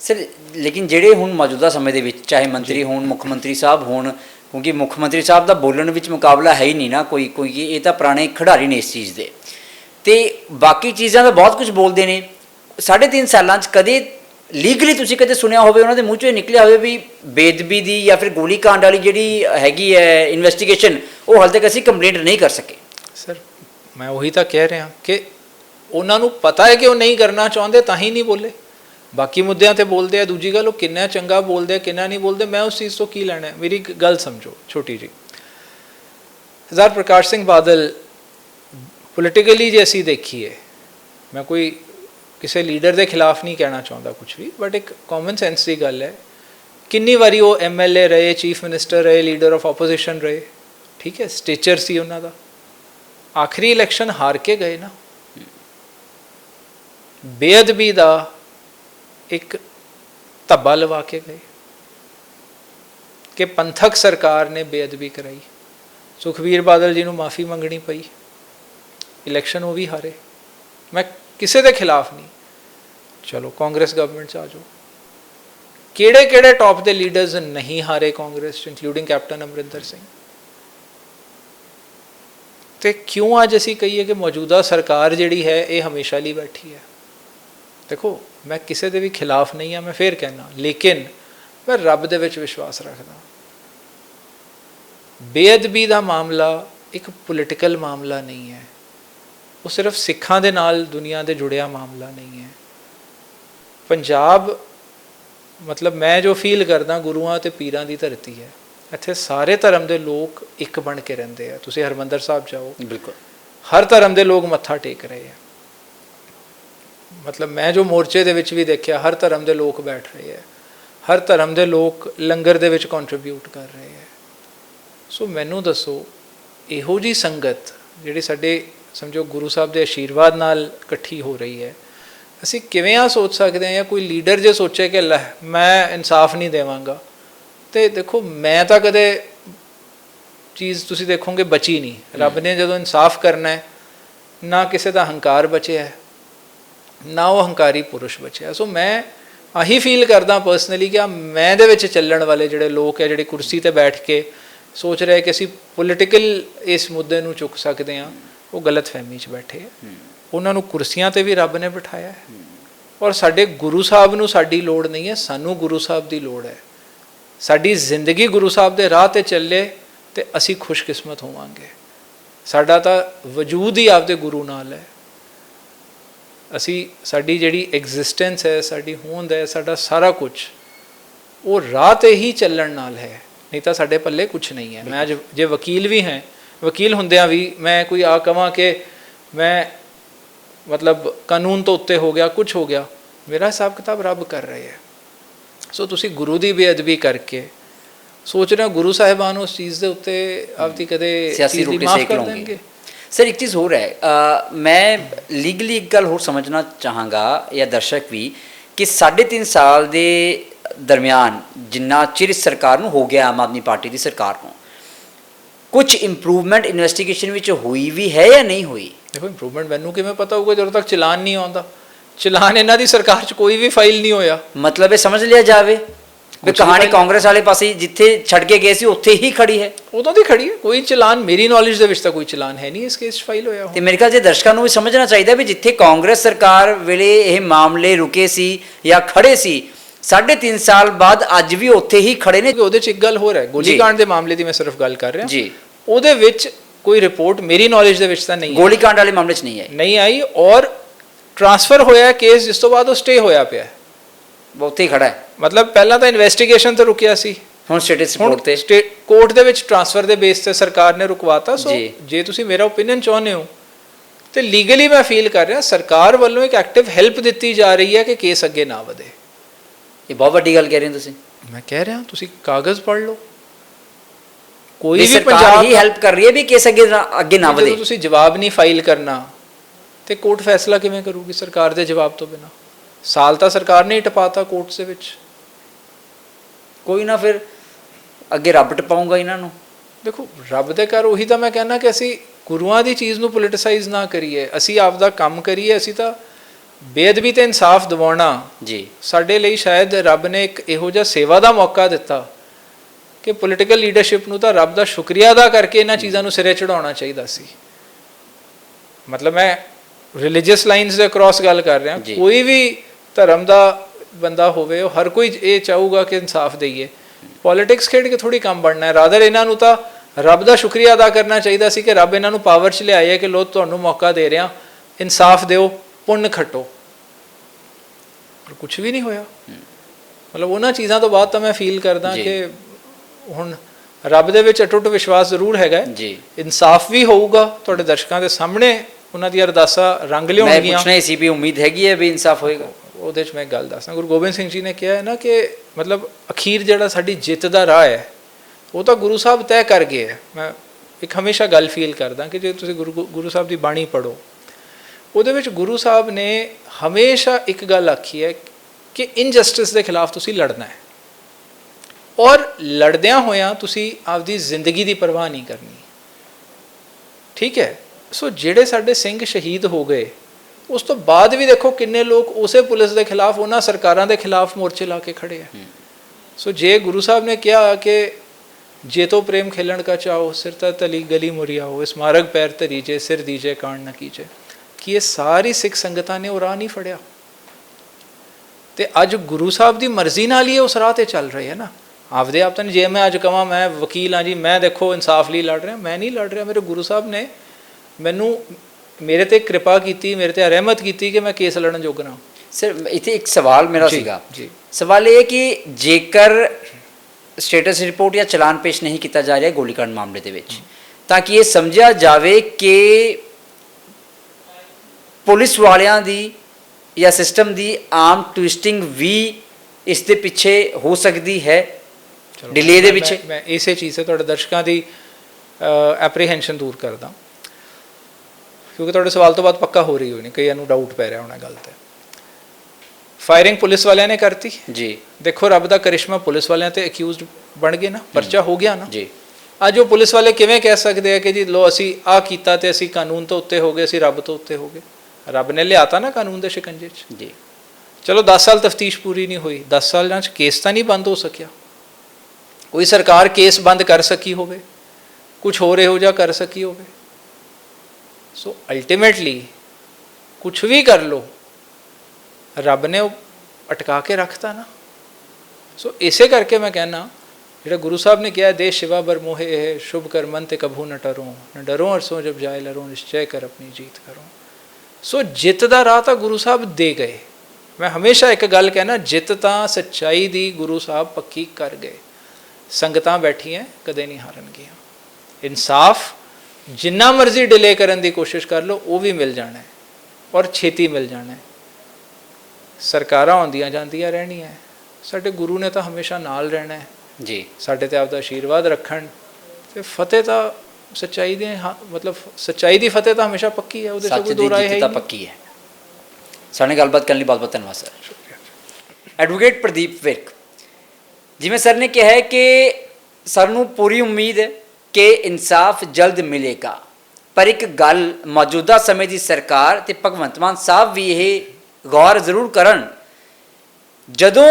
[SPEAKER 2] ਸਰ ਲੇਕਿਨ ਜਿਹੜੇ ਹੁਣ ਮੌਜੂਦਾ ਸਮੇਂ ਦੇ ਵਿੱਚ ਚਾਹੇ ਮੰਤਰੀ ਹੋਣ ਮੁੱਖ ਮੰਤਰੀ ਸਾਹਿਬ ਹੋਣ ਕਿਉਂਕਿ ਮੁੱਖ ਮੰਤਰੀ ਸਾਹਿਬ ਦਾ ਬੋਲਣ ਵਿੱਚ ਮੁਕਾਬਲਾ ਹੈ ਹੀ ਨਹੀਂ ਨਾ ਕੋਈ ਕੋਈ ਇਹ ਤਾਂ ਪੁਰਾਣੇ ਖਿਡਾਰੀ ਨੇ ਇਸ ਚੀਜ਼ ਦੇ। ਤੇ ਬਾਕੀ ਚੀਜ਼ਾਂ ਦਾ ਬਹੁਤ ਕੁਝ ਬੋਲਦੇ ਨੇ। ਸਾਢੇ ਤਿੰਨ ਸਾਲਾਂ 'ਚ ਕਦੇ ਲੀਗਲੀ ਤੁਸੀਂ ਕਦੇ ਸੁਣਿਆ ਹੋਵੇ ਉਹਨਾਂ ਦੇ ਮੂੰਹ 'ਚੋਂ ਨਿਕਲਿਆ ਹੋਵੇ ਵੀ ਬੇਦਬੀ ਦੀ ਜਾਂ ਫਿਰ ਗੋਲੀ ਕਾਂਡ ਵਾਲੀ ਜਿਹੜੀ ਹੈਗੀ ਹੈ ਇਨਵੈਸਟੀਗੇਸ਼ਨ ਉਹ ਹਾਲੇ ਤੱਕ ਅਸੀਂ ਕੰਪਲੀਟ ਨਹੀਂ ਕਰ ਸਕੇ।
[SPEAKER 1] ਸਰ ਮੈਂ ਉਹੀ ਤਾਂ ਕਹਿ ਰਿਹਾ ਕਿ ਉਹਨਾਂ ਨੂੰ ਪਤਾ ਹੈ ਕਿ ਉਹ ਨਹੀਂ ਕਰਨਾ ਚਾਹੁੰਦੇ, ਤਾਂ ਹੀ ਨਹੀਂ ਬੋਲੇ। ਬਾਕੀ ਮੁੱਦਿਆਂ ਤੇ ਬੋਲਦੇ ਆ, ਦੂਜੀ ਗੱਲ ਉਹ ਕਿੰਨਾ ਚੰਗਾ ਬੋਲਦੇ ਆ, ਕਿੰਨਾ ਨਹੀਂ ਬੋਲਦੇ, ਮੈਂ ਉਸ ਚੀਜ਼ ਤੋਂ ਕੀ ਲੈਣਾ ਮੇਰੀ ਗੱਲ ਸਮਝੋ, ਛੋਟੀ ਜੀ ਸਰਦਾਰ ਪ੍ਰਕਾਸ਼ ਸਿੰਘ ਬਾਦਲ ਪੋਲੀਟੀਕਲੀ ਜੇ ਅਸੀਂ ਦੇਖੀਏ, ਮੈਂ ਕੋਈ ਕਿਸੇ ਲੀਡਰ ਦੇ ਖਿਲਾਫ ਨਹੀਂ ਕਹਿਣਾ ਚਾਹੁੰਦਾ ਕੁਝ ਵੀ ਬਟ ਇੱਕ ਕਾਮਨ ਸੈਂਸ ਦੀ ਗੱਲ ਹੈ, ਕਿੰਨੀ ਵਾਰੀ ਉਹ ਐਮਐਲਏ ਰਹੇ ਚੀਫ ਮਿਨਿਸਟਰ ਰਹੇ ਲੀਡਰ ਆਫ ਆਪੋਜੀਸ਼ਨ ਰਹੇ, ਠੀਕ ਹੈ ਸਟੇਚਰ ਸੀ ਉਹਨਾਂ ਦਾ। ਆਖਰੀ ਇਲੈਕਸ਼ਨ ਹਾਰ ਕੇ ਗਏ ਨਾ। ਬੇਅਦਬੀ ਦਾ ਇੱਕ ਧੱਬਾ ਲਵਾ ਕੇ ਗਏ ਕਿ ਪੰਥਕ ਸਰਕਾਰ ਨੇ ਬੇਅਦਬੀ ਕਰਾਈ। ਸੁਖਵੀਰ ਬਾਦਲ ਜੀ ਨੂੰ ਮਾਫੀ ਮੰਗਣੀ ਪਈ। ਇਲੈਕਸ਼ਨ ਉਹ ਵੀ ਹਾਰੇ। ਮੈਂ ਕਿਸੇ ਦੇ ਖਿਲਾਫ ਨਹੀਂ। ਚਲੋ, ਕਾਂਗਰਸ ਗਵਰਨਮੈਂਟ ਚ ਆ ਜਾਓ। ਕਿਹੜੇ ਕਿਹੜੇ ਟੌਪ ਦੇ ਲੀਡਰਸ ਨਹੀਂ ਹਾਰੇ ਕਾਂਗਰਸ ਚ ਇਨਕਲੂਡਿੰਗ ਕੈਪਟਨ ਅਮਰਿੰਦਰ ਸਿੰਘ? ਤੇ ਕਿਉਂ ਅੱਜ ਅਸੀਂ ਕਹੀਏ ਕਿ ਮੌਜੂਦਾ ਸਰਕਾਰ ਜਿਹੜੀ ਹੈ, ਇਹ ਹਮੇਸ਼ਾ ਲਈ ਬੈਠੀ ਹੈ? ਦੇਖੋ ਮੈਂ ਕਿਸੇ ਦੇ ਵੀ ਖਿਲਾਫ ਨਹੀਂ ਆ ਮੈਂ ਫੇਰ ਕਹਿਣਾ ਲੇਕਿਨ ਮੈਂ ਰੱਬ ਦੇ ਵਿੱਚ ਵਿਸ਼ਵਾਸ ਰੱਖਦਾ। ਬੇਅਦਬੀ ਦਾ ਮਾਮਲਾ ਇੱਕ ਪੋਲੀਟੀਕਲ ਮਾਮਲਾ ਨਹੀਂ ਹੈ। ਉਹ ਸਿਰਫ ਸਿੱਖਾਂ ਦੇ ਨਾਲ ਦੁਨੀਆ ਦੇ ਜੁੜਿਆ ਮਾਮਲਾ ਨਹੀਂ ਹੈ। ਪੰਜਾਬ ਮਤਲਬ ਮੈਂ ਜੋ ਫੀਲ ਕਰਦਾ ਗੁਰੂਆਂ ਤੇ ਪੀਰਾਂ ਦੀ ਧਰਤੀ ਹੈ। ਇੱਥੇ ਸਾਰੇ ਧਰਮ ਦੇ ਲੋਕ ਇੱਕ ਬਣ ਕੇ ਰਹਿੰਦੇ ਆ। ਤੁਸੀਂ ਹਰਮੰਦਰ ਸਾਹਿਬ ਜਾਓ।
[SPEAKER 2] ਬਿਲਕੁਲ।
[SPEAKER 1] ਹਰ ਧਰਮ ਦੇ ਲੋਕ ਮੱਥਾ ਟੇਕ ਰਹੇ ਆ। ਮਤਲਬ ਮੈਂ ਜੋ ਮੋਰਚੇ ਦੇ ਵਿੱਚ ਵੀ ਦੇਖਿਆ ਹਰ ਧਰਮ ਦੇ ਲੋਕ ਬੈਠ ਰਹੇ ਆ ਹਰ ਧਰਮ ਦੇ ਲੋਕ ਲੰਗਰ ਦੇ ਵਿੱਚ ਕੰਟਰੀਬਿਊਟ ਕਰ ਰਹੇ ਆ ਸੋ ਮੈਨੂੰ ਦੱਸੋ ਇਹੋ ਜੀ ਸੰਗਤ ਜਿਹੜੀ ਸਾਡੇ ਸਮਝੋ ਗੁਰੂ ਸਾਹਿਬ ਦੇ ਆਸ਼ੀਰਵਾਦ ਨਾਲ ਇਕੱਠੀ ਹੋ ਰਹੀ ਹੈ ਅਸੀਂ ਕਿਵੇਂ ਆ ਸੋਚ ਸਕਦੇ ਹਾਂ ਜਾਂ ਕੋਈ ਲੀਡਰ ਜੇ ਸੋਚੇ ਕਿ ਲੈ ਮੈਂ ਇਨਸਾਫ ਨਹੀਂ ਦੇਵਾਂਗਾ ਤੇ ਦੇਖੋ ਮੈਂ ਤਾਂ ਕਦੇ ਚੀਜ਼ ਤੁਸੀਂ ਦੇਖੋਗੇ ਬਚੀ ਨਹੀਂ। ਰੱਬ ਨੇ ਜਦੋਂ ਇਨਸਾਫ ਕਰਨਾ ਹੈ ਨਾ ਕਿਸੇ ਦਾ ਹੰਕਾਰ ਬਚਿਆ ਹੈ ਨਾ ਉਹ ਹੰਕਾਰੀ ਪੁਰਸ਼ ਬਚਿਆ। ਸੋ ਮੈਂ ਆਹੀ ਫੀਲ ਕਰਦਾ ਪਰਸਨਲੀ ਕਿ ਆ ਮੈਂ ਦੇ ਵਿੱਚ ਚੱਲਣ ਵਾਲੇ ਜਿਹੜੇ ਲੋਕ ਹੈ ਜਿਹੜੇ ਕੁਰਸੀ ਤੇ ਬੈਠ ਕੇ ਸੋਚ ਰਹੇ ਕਿ ਅਸੀਂ ਪੋਲੀਟੀਕਲ ਇਸ ਮੁੱਦੇ ਨੂੰ ਚੁੱਕ ਸਕਦੇ ਹਾਂ ਉਹ ਗਲਤ ਫਹਿਮੀ 'ਚ ਬੈਠੇ ਉਹਨਾਂ ਨੂੰ ਕੁਰਸੀਆਂ ਤੇ ਵੀ ਰੱਬ ਨੇ ਬਿਠਾਇਆ ਹੈ। ਔਰ ਸਾਡੇ ਗੁਰੂ ਸਾਹਿਬ ਨੂੰ ਸਾਡੀ ਲੋੜ ਨਹੀਂ ਹੈ ਸਾਨੂੰ ਗੁਰੂ ਸਾਹਿਬ ਦੀ ਲੋੜ ਹੈ। ਸਾਡੀ ਜ਼ਿੰਦਗੀ ਗੁਰੂ ਸਾਹਿਬ ਦੇ ਰਾਹ ਤੇ ਚੱਲੇ ਤੇ ਅਸੀਂ ਖੁਸ਼ਕਿਸਮਤ ਹੋਵਾਂਗੇ। ਸਾਡਾ ਤਾਂ ਵਜੂਦ ਹੀ ਆਪਦੇ ਗੁਰੂ ਨਾਲ ਹੈ। ਅਸੀਂ ਸਾਡੀ ਜਿਹੜੀ ਐਗਜ਼ਿਸਟੈਂਸ ਹੈ ਸਾਡੀ ਹੋਂਦ ਹੈ ਸਾਡਾ ਸਾਰਾ ਕੁਝ ਉਹ ਰਾਹ ਤੇ ਹੀ ਚੱਲਣ ਨਾਲ ਹੈ। ਨਹੀਂ ਤਾਂ ਸਾਡੇ ਪੱਲੇ ਕੁਝ ਨਹੀਂ ਹੈ। ਮੈਂ ਜੇ ਵਕੀਲ ਵੀ ਹਾਂ ਵਕੀਲ ਹੁੰਦਿਆਂ ਵੀ ਮੈਂ ਕੋਈ ਆ ਕਵਾਂ ਕਿ ਮੈਂ ਮਤਲਬ ਕਾਨੂੰਨ ਤੋਂ ਉੱਤੇ ਹੋ ਗਿਆ ਕੁਝ ਹੋ ਗਿਆ ਮੇਰਾ ਹਿਸਾਬ ਕਿਤਾਬ ਰੱਬ ਕਰ ਰਹੇ ਹੈ। ਸੋ ਤੁਸੀਂ ਗੁਰੂ ਦੀ ਬੇਅਦਬੀ ਕਰਕੇ ਸੋਚ ਰਹੇ ਹੋ ਗੁਰੂ ਸਾਹਿਬਾਨ ਉਸ ਚੀਜ਼ ਦੇ ਉੱਤੇ ਆਪਦੀ ਕਦੇ
[SPEAKER 2] ਸਿਆਸੀ ਰੋਟੀ ਸੇਕ ਲਓਗੇ। ਸਰ ਇੱਕ ਚੀਜ਼ ਹੋਰ ਹੈ ਮੈਂ ਲੀਗਲੀ ਇੱਕ ਗੱਲ ਹੋਰ ਸਮਝਣਾ ਚਾਹਾਂਗਾ ਜਾਂ ਦਰਸ਼ਕ ਵੀ ਕਿ 3.5 ਸਾਲ ਦੇ ਦਰਮਿਆਨ ਜਿੰਨਾ ਚਿਰ ਸਰਕਾਰ ਨੂੰ ਹੋ ਗਿਆ ਆਮ ਆਦਮੀ ਪਾਰਟੀ ਦੀ ਸਰਕਾਰ ਨੂੰ ਕੁਝ ਇੰਪਰੂਵਮੈਂਟ ਇਨਵੈਸਟੀਗੇਸ਼ਨ ਵਿੱਚ ਹੋਈ ਵੀ ਹੈ ਜਾਂ ਨਹੀਂ ਹੋਈ?
[SPEAKER 1] ਦੇਖੋ ਇੰਪਰੂਵਮੈਂਟ ਮੈਨੂੰ ਕਿਵੇਂ ਪਤਾ ਹੋਊਗਾ ਜਦੋਂ ਤੱਕ ਚਲਾਨ ਨਹੀਂ ਆਉਂਦਾ? ਚਲਾਨ ਇਹਨਾਂ ਦੀ ਸਰਕਾਰ 'ਚ ਕੋਈ ਵੀ ਫਾਈਲ ਨਹੀਂ ਹੋਇਆ।
[SPEAKER 2] ਮਤਲਬ ਇਹ ਸਮਝ ਲਿਆ ਜਾਵੇ? ਵੀ ਕਹਾਣੀ ਕਾਂਗਰਸ ਵਾਲੇ ਪਾਸੇ ਜਿੱਥੇ ਛੱਡ ਕੇ ਗਏ ਸੀ ਉੱਥੇ ਹੀ ਖੜੀ ਹੈ।
[SPEAKER 1] ਉਦੋਂ ਦੀ ਖੜੀ ਹੈ। ਕੋਈ ਚਲਾਨ ਮੇਰੀ ਨੌਲੇਜ ਦੇ ਵਿੱਚ ਤਾਂ ਕੋਈ ਚਲਾਨ ਹੈ ਨਹੀਂ ਇਸ ਕੇਸ ਫਾਈਲ ਹੋਇਆ
[SPEAKER 2] ਤੇ ਮੇਰੇ ਖਿਆਲ ਜੇ ਦਰਸ਼ਕਾਂ ਨੂੰ ਵੀ ਸਮਝਣਾ ਚਾਹੀਦਾ ਵੀ ਜਿੱਥੇ ਕਾਂਗਰਸ ਸਰਕਾਰ ਵੇਲੇ ਇਹ ਮਾਮਲੇ ਰੁਕੇ ਸੀ ਜਾਂ ਖੜੇ ਸੀ 3.5 ਸਾਲ ਬਾਅਦ ਅੱਜ ਵੀ ਉੱਥੇ ਹੀ ਖੜੇ ਨੇ।
[SPEAKER 1] ਉਹਦੇ 'ਚ ਇੱਕ ਗੱਲ ਹੋਰ ਹੈ। ਗੋਲੀकांड ਦੇ ਮਾਮਲੇ ਦੀ ਮੈਂ ਸਿਰਫ ਗੱਲ ਕਰ ਰਿਹਾ।
[SPEAKER 2] ਜੀ।
[SPEAKER 1] ਉਹਦੇ ਵਿੱਚ ਕੋਈ ਰਿਪੋਰਟ ਮੇਰੀ ਨੌਲੇਜ ਦੇ ਵਿੱਚ ਤਾਂ ਨਹੀਂ ਹੈ
[SPEAKER 2] ਗੋਲੀकांड ਵਾਲੇ ਮਾਮਲੇ 'ਚ ਨਹੀਂ ਆਈ।
[SPEAKER 1] ਨਹੀਂ ਆਈ ਔਰ ਟ੍ਰਾਂਸਫਰ ਹੋਇਆ ਕੇਸ ਜਿਸ ਤੋਂ ਬਾਅਦ ਉਹ ਸਟੇ ਹੋਇਆ ਪਿਆ।
[SPEAKER 2] ਉਹ ਉੱਥੇ ਹੀ ਖੜਾ ਹੈ।
[SPEAKER 1] ਮਤਲਬ ਪਹਿਲਾਂ ਤਾਂ ਇਨਵੈਸਟੀਗੇਸ਼ਨ ਤੇ ਰੁਕਿਆ ਸੀ।
[SPEAKER 2] ਹੁਣ ਸਟੇਟਸ
[SPEAKER 1] ਹੁਣ
[SPEAKER 2] ਰਿਪੋਰਟ ਤੇ।
[SPEAKER 1] ਸਟੇਟ ਕੋਰਟ ਦੇ ਵਿੱਚ ਟ੍ਰਾਂਸਫਰ ਦੇ ਬੇਸ ਤੇ ਸਰਕਾਰ ਨੇ ਰੁਕਵਾਤਾ ਸੋ
[SPEAKER 2] ਜੀ।
[SPEAKER 1] ਜੇ ਤੁਸੀਂ ਮੇਰਾ ਓਪੀਨੀਅਨ ਚਾਹੁੰਦੇ ਹੋ ਤੇ ਲੀਗਲੀ ਮੈਂ ਫੀਲ ਕਰ ਰਿਹਾ ਸਰਕਾਰ ਵੱਲੋਂ ਇੱਕ ਐਕਟਿਵ ਹੈਲਪ ਦਿੱਤੀ ਜਾ ਰਹੀ ਹੈ ਕਿ ਕੇਸ ਅੱਗੇ ਨਾ ਵਧੇ।
[SPEAKER 2] ਇਹ ਬਹੁਤ ਵੱਡੀ ਗੱਲ ਕਹਿ ਰਹੇ ਹੋ ਤੁਸੀਂ।
[SPEAKER 1] ਮੈਂ ਕਹਿ ਰਿਹਾ ਤੁਸੀਂ ਕਾਗਜ਼ ਪੜ੍ਹ ਲਓ। ਕੋਈ
[SPEAKER 2] ਵੀ ਸਰਕਾਰ
[SPEAKER 1] ਪੰਜਾਬ
[SPEAKER 2] ਹੀ ਹੈਲਪ ਕਰ ਰਹੀ ਹੈ ਵੀ ਕੇਸ ਅੱਗੇ ਨਾ- ਅੱਗੇ ਨਾ
[SPEAKER 1] ਜਦੋਂ
[SPEAKER 2] ਵਧੇ।
[SPEAKER 1] ਤੁਸੀਂ ਜਵਾਬ ਨਹੀਂ ਫਾਈਲ ਕਰਨਾ ਤੇ ਕੋਰਟ ਫੈਸਲਾ ਕਿਵੇਂ ਕਰੂਗੀ ਸਰਕਾਰ ਦੇ ਜਵਾਬ ਤੋਂ ਬਿਨਾ? ਸਾਲ ਤਾਂ ਸਰਕਾਰ ਨੇ ਹੀ ਟਪਾਤਾ ਕੋਰਟਸ ਦੇ ਵਿੱਚ।
[SPEAKER 2] ਕੋਈ ਨਾ ਫਿਰ ਅੱਗੇ ਰੱਬ ਟਪਾਊਗਾ ਇਹਨਾਂ ਨੂੰ।
[SPEAKER 1] ਦੇਖੋ ਰੱਬ ਦੇ ਘਰ ਉਹੀ ਤਾਂ ਮੈਂ ਕਹਿੰਦਾ ਕਿ ਅਸੀਂ ਗੁਰੂਆਂ ਦੀ ਚੀਜ਼ ਨੂੰ ਪੋਲਿਟਿਸਾਈਜ਼ ਨਾ ਕਰੀਏ। ਅਸੀਂ ਆਪ ਦਾ ਕੰਮ ਕਰੀਏ ਅਸੀਂ ਤਾਂ ਬੇਅਦਬੀ ਤੇ ਇਨਸਾਫ ਦਿਵਾਉਣਾ।
[SPEAKER 2] ਜੀ।
[SPEAKER 1] ਸਾਡੇ ਲਈ ਸ਼ਾਇਦ ਰੱਬ ਨੇ ਇੱਕ ਇਹੋ ਜਿਹਾ ਸੇਵਾ ਦਾ ਮੌਕਾ ਦਿੱਤਾ ਕਿ ਪੋਲਿਟੀਕਲ ਲੀਡਰਸ਼ਿਪ ਨੂੰ ਤਾਂ ਰੱਬ ਦਾ ਸ਼ੁਕਰੀਆ ਅਦਾ ਕਰਕੇ ਇਹਨਾਂ ਚੀਜ਼ਾਂ ਨੂੰ ਸਿਰੇ ਚੜਾਉਣਾ ਚਾਹੀਦਾ ਸੀ। ਮਤਲਬ ਮੈਂ ਰਿਲੀਜੀਅਸ ਲਾਈਨਸ ਦੇ ਅਕ੍ਰੋਸ ਗੱਲ ਕਰ ਰਿਹਾ। ਕੋਈ ਵੀ ਧਰਮ ਦਾ ਬੰਦਾ ਹੋਵੇ ਉਹ ਹਰ ਕੋਈ ਇਹ ਚਾਹੂਗਾ ਕਿ ਇਨਸਾਫ ਦੇਈਏ। ਪੋਲਿਟਿਕਸ ਖੇਡ ਕੇ ਥੋੜੀ ਕੰਮ ਬਣਨਾ ਹੈ। ਰਾਦਰ ਇਹਨਾਂ ਨੂੰ ਤਾਂ ਰੱਬ ਦਾ ਸ਼ੁਕਰੀਆ ਅਦਾ ਕਰਨਾ ਚਾਹੀਦਾ ਸੀ ਕਿ ਰੱਬ ਇਹਨਾਂ ਨੂੰ ਪਾਵਰ 'ਚ ਲਿਆਇਆ ਕਿ ਲੋ ਤੁਹਾਨੂੰ ਮੌਕਾ ਦੇ ਰਿਹਾ ਇਨਸਾਫ ਦਿਓ ਪੁੰਨ ਖਟੋ। ਪਰ ਕੁਝ ਵੀ ਨਹੀਂ ਹੋਇਆ। ਮਤਲਬ ਉਹਨਾਂ ਚੀਜ਼ਾਂ ਤੋਂ ਬਾਅਦ ਤਾਂ ਮੈਂ ਫੀਲ ਕਰਦਾ। ਕਿ ਹੁਣ ਰੱਬ ਦੇ ਵਿੱਚ ਅਟੁੱਟ ਵਿਸ਼ਵਾਸ ਜ਼ਰੂਰ ਹੈਗਾ ਹੈ।
[SPEAKER 2] ਜੀ।
[SPEAKER 1] ਇਨਸਾਫ ਵੀ ਹੋਊਗਾ ਤੁਹਾਡੇ ਦਰਸ਼ਕਾਂ ਦੇ ਸਾਹਮਣੇ ਉਹਨਾਂ ਦੀ ਅਰਦਾਸਾਂ ਰੰਗ
[SPEAKER 2] ਮੈਂ
[SPEAKER 1] ਲਿਆਉਣਗੀਆਂ।
[SPEAKER 2] ਪੁੱਛਣਾ ਹੀ ਸੀ ਵੀ ਉਮੀਦ ਹੈਗੀ ਹੈ ਵੀ ਇਨਸਾਫ ਹੋਏਗਾ?
[SPEAKER 1] ਉਹਦੇ 'ਚ ਮੈਂ ਇੱਕ ਗੱਲ ਦੱਸਣਾ ਗੁਰੂ ਗੋਬਿੰਦ ਸਿੰਘ ਜੀ ਨੇ ਕਿਹਾ ਹੈ ਨਾ ਕਿ ਮਤਲਬ ਅਖੀਰ ਜਿਹੜਾ ਸਾਡੀ ਜਿੱਤ ਦਾ ਰਾਹ ਹੈ, ਉਹ ਤਾਂ ਗੁਰੂ ਸਾਹਿਬ ਤੈਅ ਕਰ ਗਏ ਹੈ। ਮੈਂ ਇੱਕ ਹਮੇਸ਼ਾ ਗੱਲ ਫੀਲ ਕਰਦਾ ਕਿ ਜੇ ਤੁਸੀਂ ਗੁਰੂ ਗੁਰੂ ਸਾਹਿਬ ਦੀ ਬਾਣੀ ਪੜੋ ਉਹਦੇ ਵਿੱਚ ਗੁਰੂ ਸਾਹਿਬ ਨੇ ਹਮੇਸ਼ਾ ਇੱਕ ਗੱਲ ਆਖੀ ਹੈ ਕਿ ਇਨਜਸਟਿਸ ਦੇ ਖਿਲਾਫ ਤੁਸੀਂ ਲੜਨਾ ਹੈ। ਔਰ ਲੜਦਿਆਂ ਹੋਇਆਂ ਤੁਸੀਂ ਆਪਦੀ ਜ਼ਿੰਦਗੀ ਦੀ ਪਰਵਾਹ ਨਹੀਂ ਕਰਨੀ। ਠੀਕ ਹੈ? ਸੋ ਜਿਹੜੇ ਸਾਡੇ ਸਿੰਘ ਸ਼ਹੀਦ ਹੋ ਗਏ ਉਸ ਤੋਂ ਬਾਅਦ ਵੀ ਦੇਖੋ ਕਿੰਨੇ ਲੋਕ ਉਸੇ ਪੁਲਿਸ ਦੇ ਖਿਲਾਫ, ਉਹਨਾਂ ਸਰਕਾਰਾਂ ਦੇ ਖਿਲਾਫ ਮੋਰਚੇ ਲਾ ਕੇ ਖੜੇ ਆ। ਸੋ ਜੇ ਗੁਰੂ ਸਾਹਿਬ ਨੇ ਕਿਹਾ ਕਿ ਜੇ ਤੋ ਪ੍ਰੇਮ ਖੇਲਣ ਕਾ ਚਾਹੋ, ਸਿਰ ਤਾ ਤਲੀ ਗਲੀ ਮੁਰਿਆ ਹੋ ਇਸ ਮਾਰਗ ਪੈਰ ਧਰੀ ਜੇ ਸਿਰ ਦੀਜੇ ਕਾਣ ਨਾ ਕੀਜੇ। ਕਿ ਇਹ ਸਾਰੀ ਸਿੱਖ ਸੰਗਤਾਂ ਨੇ ਉਹ ਰਾਹ ਨਹੀਂ ਫੜਿਆ। ਤੇ ਅੱਜ ਗੁਰੂ ਸਾਹਿਬ ਦੀ ਮਰਜ਼ੀ ਨਾਲ ਹੀ ਉਸ ਰਾਹ ਤੇ ਚੱਲ ਰਹੇ ਹੈ ਨਾ। ਆਪਦੇ ਆਪ ਤਾਂ ਜੇ ਮੈਂ ਅੱਜ ਕਹਾਂ ਮੈਂ ਵਕੀਲ ਹਾਂ ਜੀ, ਮੈਂ ਦੇਖੋ ਇਨਸਾਫ ਲਈ ਲੜ ਰਿਹਾ, ਮੈਂ ਨਹੀਂ ਲੜ ਰਿਹਾ। ਮੇਰੇ ਗੁਰੂ ਸਾਹਿਬ ਨੇ ਮੈਨੂੰ ਮੇਰੇ ਤੇ ਕਿਰਪਾ ਕੀਤੀ ਮੇਰੇ ਤੇ ਰਹਿਮਤ ਕੀਤੀ ਕਿ ਮੈਂ ਕੇਸ ਲੜਨ ਯੋਗ ਨਾ
[SPEAKER 2] ਸਰ ਇੱਥੇ ਇੱਕ ਸਵਾਲ ਮੇਰਾ ਸੀਗਾ
[SPEAKER 1] ਜੀ।
[SPEAKER 2] ਸਵਾਲ ਇਹ ਕਿ ਜੇਕਰ ਸਟੇਟਸ ਰਿਪੋਰਟ ਜਾਂ ਚਲਾਨ ਪੇਸ਼ ਨਹੀਂ ਕੀਤਾ ਜਾ ਰਿਹਾ ਗੋਲੀकांड ਮਾਮਲੇ ਦੇ ਵਿੱਚ ਤਾਂ ਕਿ ਇਹ ਸਮਝਿਆ ਜਾਵੇ ਕਿ ਪੁਲਿਸ ਵਾਲਿਆਂ ਦੀ ਜਾਂ ਸਿਸਟਮ ਦੀ ਆਮ ਟਵਿਸਟਿੰਗ ਵੀ ਇਸ ਦੇ ਪਿੱਛੇ ਹੋ ਸਕਦੀ ਹੈ Delay ਦੇ ਪਿੱਛੇ?
[SPEAKER 1] ਮੈਂ ਇਸੇ ਚੀਜ਼ ਤੇ ਤੁਹਾਡੇ ਦਰਸ਼ਕਾਂ ਦੀ ਐਪਰੀਹੈਂਸ਼ਨ ਦੂਰ ਕਰਦਾ ਕਿਉਂਕਿ ਤੁਹਾਡੇ ਸਵਾਲ ਤੋਂ ਬਾਅਦ ਪੱਕਾ ਹੋ ਰਹੀ ਨਹੀਂ ਕਈਆਂ ਨੂੰ ਡਾਊਟ ਪੈ ਰਿਹਾ ਹੋਣਾ ਗੱਲ ਤੇ। ਫਾਇਰਿੰਗ ਪੁਲਿਸ ਵਾਲਿਆਂ ਨੇ ਕਰਤੀ?
[SPEAKER 2] ਜੀ।
[SPEAKER 1] ਦੇਖੋ ਰੱਬ ਦਾ ਕਰਿਸ਼ਮਾ ਪੁਲਿਸ ਵਾਲਿਆਂ ਤੇ ਅਕਿਊਜ਼ਡ ਬਣ ਗਏ ਨਾ ਪਰਚਾ ਹੋ। ਗਿਆ ਨਾ।
[SPEAKER 2] ਜੀ।
[SPEAKER 1] ਅੱਜ ਉਹ ਪੁਲਿਸ ਵਾਲੇ ਕਿਵੇਂ ਕਹਿ ਸਕਦੇ ਆ ਕਿ ਜੀ ਲੋ ਅਸੀਂ ਆ ਕੀਤਾ ਤੇ ਅਸੀਂ ਕਾਨੂੰਨ ਤੋਂ ਉੱਤੇ ਹੋ ਗਏ ਅਸੀਂ ਰੱਬ ਤੋਂ ਉੱਤੇ ਹੋ ਗਏ। ਰੱਬ ਨੇ ਲਿਆਤਾ ਨਾ ਕਾਨੂੰਨ ਦੇ ਸ਼ਿਕੰਜੇ 'ਚ।
[SPEAKER 2] ਜੀ।
[SPEAKER 1] ਚਲੋ 10 ਸਾਲ ਤਫਤੀਸ਼ ਪੂਰੀ ਨਹੀਂ ਹੋਈ। 10 ਸਾਲਾਂ 'ਚ ਕੇਸ ਤਾਂ ਨਹੀਂ ਬੰਦ ਹੋ ਸਕਿਆ। ਕੋਈ ਸਰਕਾਰ ਕੇਸ ਬੰਦ ਕਰ ਸਕੀ ਹੋਵੇ ਕੁਝ ਹੋਰ ਇਹੋ ਜਿਹਾ ਕਰ ਸਕੀ ਹੋਵੇ। ਸੋ ਅਲਟੀਮੇਟਲੀ ਕੁਝ ਵੀ ਕਰ ਲੋ ਰੱਬ ਨੇ ਉਹ ਅਟਕਾ ਕੇ ਰੱਖਤਾ ਨਾ ਸੋ ਇਸੇ ਕਰਕੇ ਮੈਂ ਕਹਿਣਾ ਜਿਹੜਾ ਗੁਰੂ ਸਾਹਿਬ ਨੇ ਕਿਹਾ ਦੇ ਸ਼ਿਵਾ ਬਰ ਮੋਹਿ ਹੈ ਸ਼ੁਭ ਕਰ ਮਨ ਤੇ ਕਭੂ ਨ ਟਰੋ ਨ ਡਰੋ ਅਰ ਸੋ ਜਬ ਜਾਏ ਲਰੋ ਨਿਸ਼ਚੈ ਕਰ ਆਪਣੀ ਜੀਤ ਕਰੋ ਸੋ ਜਿੱਤ ਦਾ ਰਾਹ ਤਾਂ ਗੁਰੂ ਸਾਹਿਬ ਦੇ ਗਏ ਮੈਂ ਹਮੇਸ਼ਾ ਇੱਕ ਗੱਲ ਕਹਿਣਾ ਜਿੱਤ ਤਾਂ ਸੱਚਾਈ ਦੀ ਗੁਰੂ ਸਾਹਿਬ ਪੱਕੀ ਕਰ ਗਏ ਸੰਗਤਾਂ ਬੈਠੀਆਂ ਕਦੇ ਨਹੀਂ ਹਾਰਨਗੀਆਂ ਇਨਸਾਫ ਜਿੰਨਾ ਮਰਜ਼ੀ ਡਿਲੇ ਕਰਨ ਦੀ ਕੋਸ਼ਿਸ਼ ਕਰ ਲਓ ਉਹ ਵੀ ਮਿਲ ਜਾਣਾ ਹੈ ਔਰ ਛੇਤੀ ਮਿਲ ਜਾਣਾ ਹੈ। ਸਰਕਾਰਾਂ ਆਉਂਦੀਆਂ ਜਾਂਦੀਆਂ ਰਹਿਣੀਆਂ। ਸਾਡੇ ਗੁਰੂ ਨੇ ਤਾਂ ਹਮੇਸ਼ਾ ਨਾਲ ਰਹਿਣਾ ਹੈ।
[SPEAKER 2] ਜੀ।
[SPEAKER 1] ਸਾਡੇ ਤੇ ਆਪਦਾ ਆਸ਼ੀਰਵਾਦ ਰੱਖਣ। ਤੇ ਫਤਿਹ ਤਾਂ ਸੱਚਾਈ ਦੇ ਹਾਂ- ਮਤਲਬ ਸੱਚਾਈ ਦੀ ਫਤਿਹ ਤਾਂ ਹਮੇਸ਼ਾ ਪੱਕੀ ਹੈ ਉਹਦੇ
[SPEAKER 2] ਸੱਚ
[SPEAKER 1] ਕੋਈ
[SPEAKER 2] ਦੀ
[SPEAKER 1] ਦੋ ਰਾਏ ਹੈ
[SPEAKER 2] ਤਾਂ। ਪੱਕੀ ਹੈ। ਸਾਡੇ ਨਾਲ ਗੱਲਬਾਤ ਕਰਨ ਲਈ ਬਹੁਤ ਬਹੁਤ ਧੰਨਵਾਦ ਸਰ। ਐਡਵੋਕੇਟ ਪ੍ਰਦੀਪ ਵਿਰਕ ਜਿਵੇਂ ਸਰ ਨੇ ਕਿਹਾ ਹੈ ਕਿ ਸਾਨੂੰ ਪੂਰੀ ਉਮੀਦ ਹੈ ਕਿ ਇਨਸਾਫ ਜਲਦ ਮਿਲੇਗਾ। ਪਰ ਇੱਕ ਗੱਲ ਮੌਜੂਦਾ ਸਮੇਂ ਦੀ ਸਰਕਾਰ ਤੇ ਭਗਵੰਤ ਮਾਨ ਸਾਹਿਬ ਵੀ ਇਹ ਗੌਰ ਜ਼ਰੂਰ ਕਰਨ, ਜਦੋਂ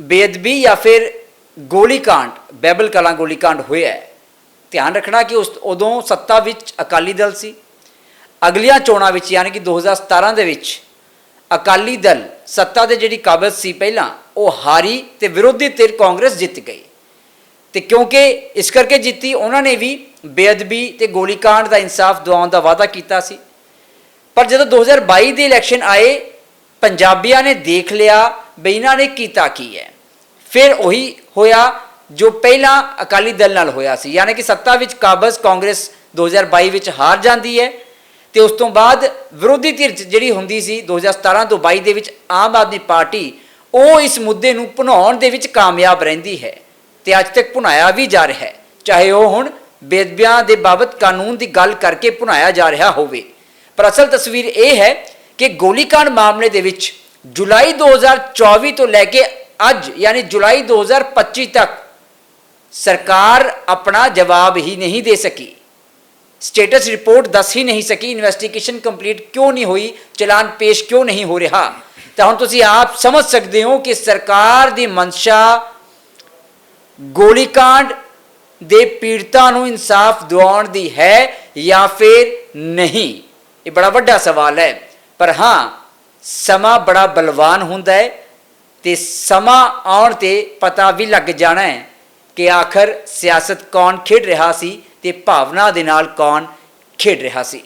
[SPEAKER 2] ਬੇਅਦਬੀ ਜਾਂ ਫਿਰ ਗੋਲੀकांड ਬੈਬਲ ਕਲਾਂ ਗੋਲੀकांड ਹੋਇਆ ਧਿਆਨ ਰੱਖਣਾ ਕਿ ਉਸ ਉਦੋਂ ਸੱਤਾ ਵਿੱਚ ਅਕਾਲੀ ਦਲ ਸੀ। ਅਗਲੀਆਂ ਚੋਣਾਂ ਵਿੱਚ ਯਾਨੀ ਕਿ 2017 ਦੇ ਵਿੱਚ ਅਕਾਲੀ ਦਲ ਸੱਤਾ ਦੇ ਜਿਹੜੀ ਕਾਬਜ਼ ਸੀ ਪਹਿਲਾਂ, ਉਹ ਹਾਰੀ ਤੇ ਵਿਰੋਧੀ ਧਿਰ ਕਾਂਗਰਸ ਜਿੱਤ ਗਈ। ਤੇ ਕਿਉਂਕਿ ਇਸ ਕਰਕੇ ਜਿੱਤੀ, ਉਹਨਾਂ ਨੇ ਵੀ ਬੇਅਦਬੀ ਤੇ ਗੋਲੀकांड ਦਾ ਇਨਸਾਫ ਦਿਵਾਉਣ ਦਾ ਵਾਅਦਾ ਕੀਤਾ ਸੀ। ਪਰ ਜਦੋਂ 2022 ਦੇ ਇਲੈਕਸ਼ਨ ਆਏ, ਪੰਜਾਬੀਆਂ ਨੇ ਦੇਖ ਲਿਆ ਵੀ ਇਹਨਾਂ ਨੇ ਕੀਤਾ ਕੀ ਹੈ। ਫਿਰ ਉਹੀ ਹੋਇਆ ਜੋ ਪਹਿਲਾਂ ਅਕਾਲੀ ਦਲ ਨਾਲ ਹੋਇਆ ਸੀ, ਯਾਨੀ ਕਿ ਸੱਤਾ ਵਿੱਚ ਕਾਬਜ਼ ਕਾਂਗਰਸ 2022 ਵਿੱਚ ਹਾਰ ਜਾਂਦੀ ਹੈ ਤੇ ਉਸ ਤੋਂ ਬਾਅਦ ਵਿਰੋਧੀ ਧਿਰ ਜਿਹੜੀ ਹੁੰਦੀ ਸੀ 2017 ਤੋਂ 22 ਦੇ ਵਿੱਚ ਆਮ ਆਦਮੀ ਪਾਰਟੀ, ਉਹ ਇਸ ਮੁੱਦੇ ਨੂੰ ਭੁਨਾਉਣ ਦੇ ਵਿੱਚ ਕਾਮਯਾਬ ਰਹਿੰਦੀ ਹੈ। ਤੇ ਅੱਜ ਤੱਕ ਭੁਨਾਇਆ ਵੀ ਜਾ ਰਿਹਾ ਹੈ। ਚਾਹੇ ਉਹ ਹੁਣ ਬੇਦਬੀਆਂ ਦੇ ਬਾਬਤ ਕਾਨੂੰਨ ਦੀ ਗੱਲ ਕਰਕੇ ਭੁਨਾਇਆ ਜਾ ਰਿਹਾ ਹੋਵੇ। ਪਰ ਅਸਲ ਤਸਵੀਰ ਇਹ ਹੈ ਕਿ ਗੋਲੀकांड ਮਾਮਲੇ ਦੇ ਵਿੱਚ ਜੁਲਾਈ 2024 ਤੋਂ ਲੈ ਕੇ ਅੱਜ, ਯਾਨੀ ਜੁਲਾਈ 2025 ਤੱਕ ਸਰਕਾਰ ਆਪਣਾ ਜਵਾਬ ਹੀ ਨਹੀਂ ਦੇ ਸਕੀ। ਸਟੇਟਸ ਰਿਪੋਰਟ ਦੱਸ ਹੀ ਨਹੀਂ ਸਕੀ, ਇਨਵੈਸਟੀਗੇਸ਼ਨ ਕੰਪਲੀਟ ਕਿਉਂ ਨਹੀਂ ਹੋਈ, ਚਲਾਨ ਪੇਸ਼ ਕਿਉਂ ਨਹੀਂ ਹੋ ਰਿਹਾ। ਤਾਂ ਹੁਣ ਤੁਸੀਂ ਆਪ ਸਮਝ ਸਕਦੇ ਹੋ ਕਿ ਸਰਕਾਰ ਦੀ ਮਨਸ਼ਾ ਗੋਲੀकांड ਦੇ ਪੀੜਤਾਂ ਨੂੰ ਇਨਸਾਫ ਦਿਵਾਉਣ ਦੀ ਹੈ ਜਾਂ ਫਿਰ ਨਹੀਂ? ਇਹ ਬੜਾ ਵੱਡਾ ਸਵਾਲ ਹੈ। ਪਰ ਹਾਂ, ਸਮਾਂ ਬੜਾ ਬਲਵਾਨ ਹੁੰਦਾ ਹੈ ਤੇ ਸਮਾਂ ਆਉਣ ਤੇ ਪਤਾ ਵੀ ਲੱਗ ਜਾਣਾ ਹੈ ਕਿ ਆਖਰ ਸਿਆਸਤ ਕੌਣ ਖੇਡ ਰਿਹਾ ਸੀ ਤੇ ਭਾਵਨਾ ਦੇ ਨਾਲ ਕੌਣ ਖੇਡ ਰਿਹਾ ਸੀ।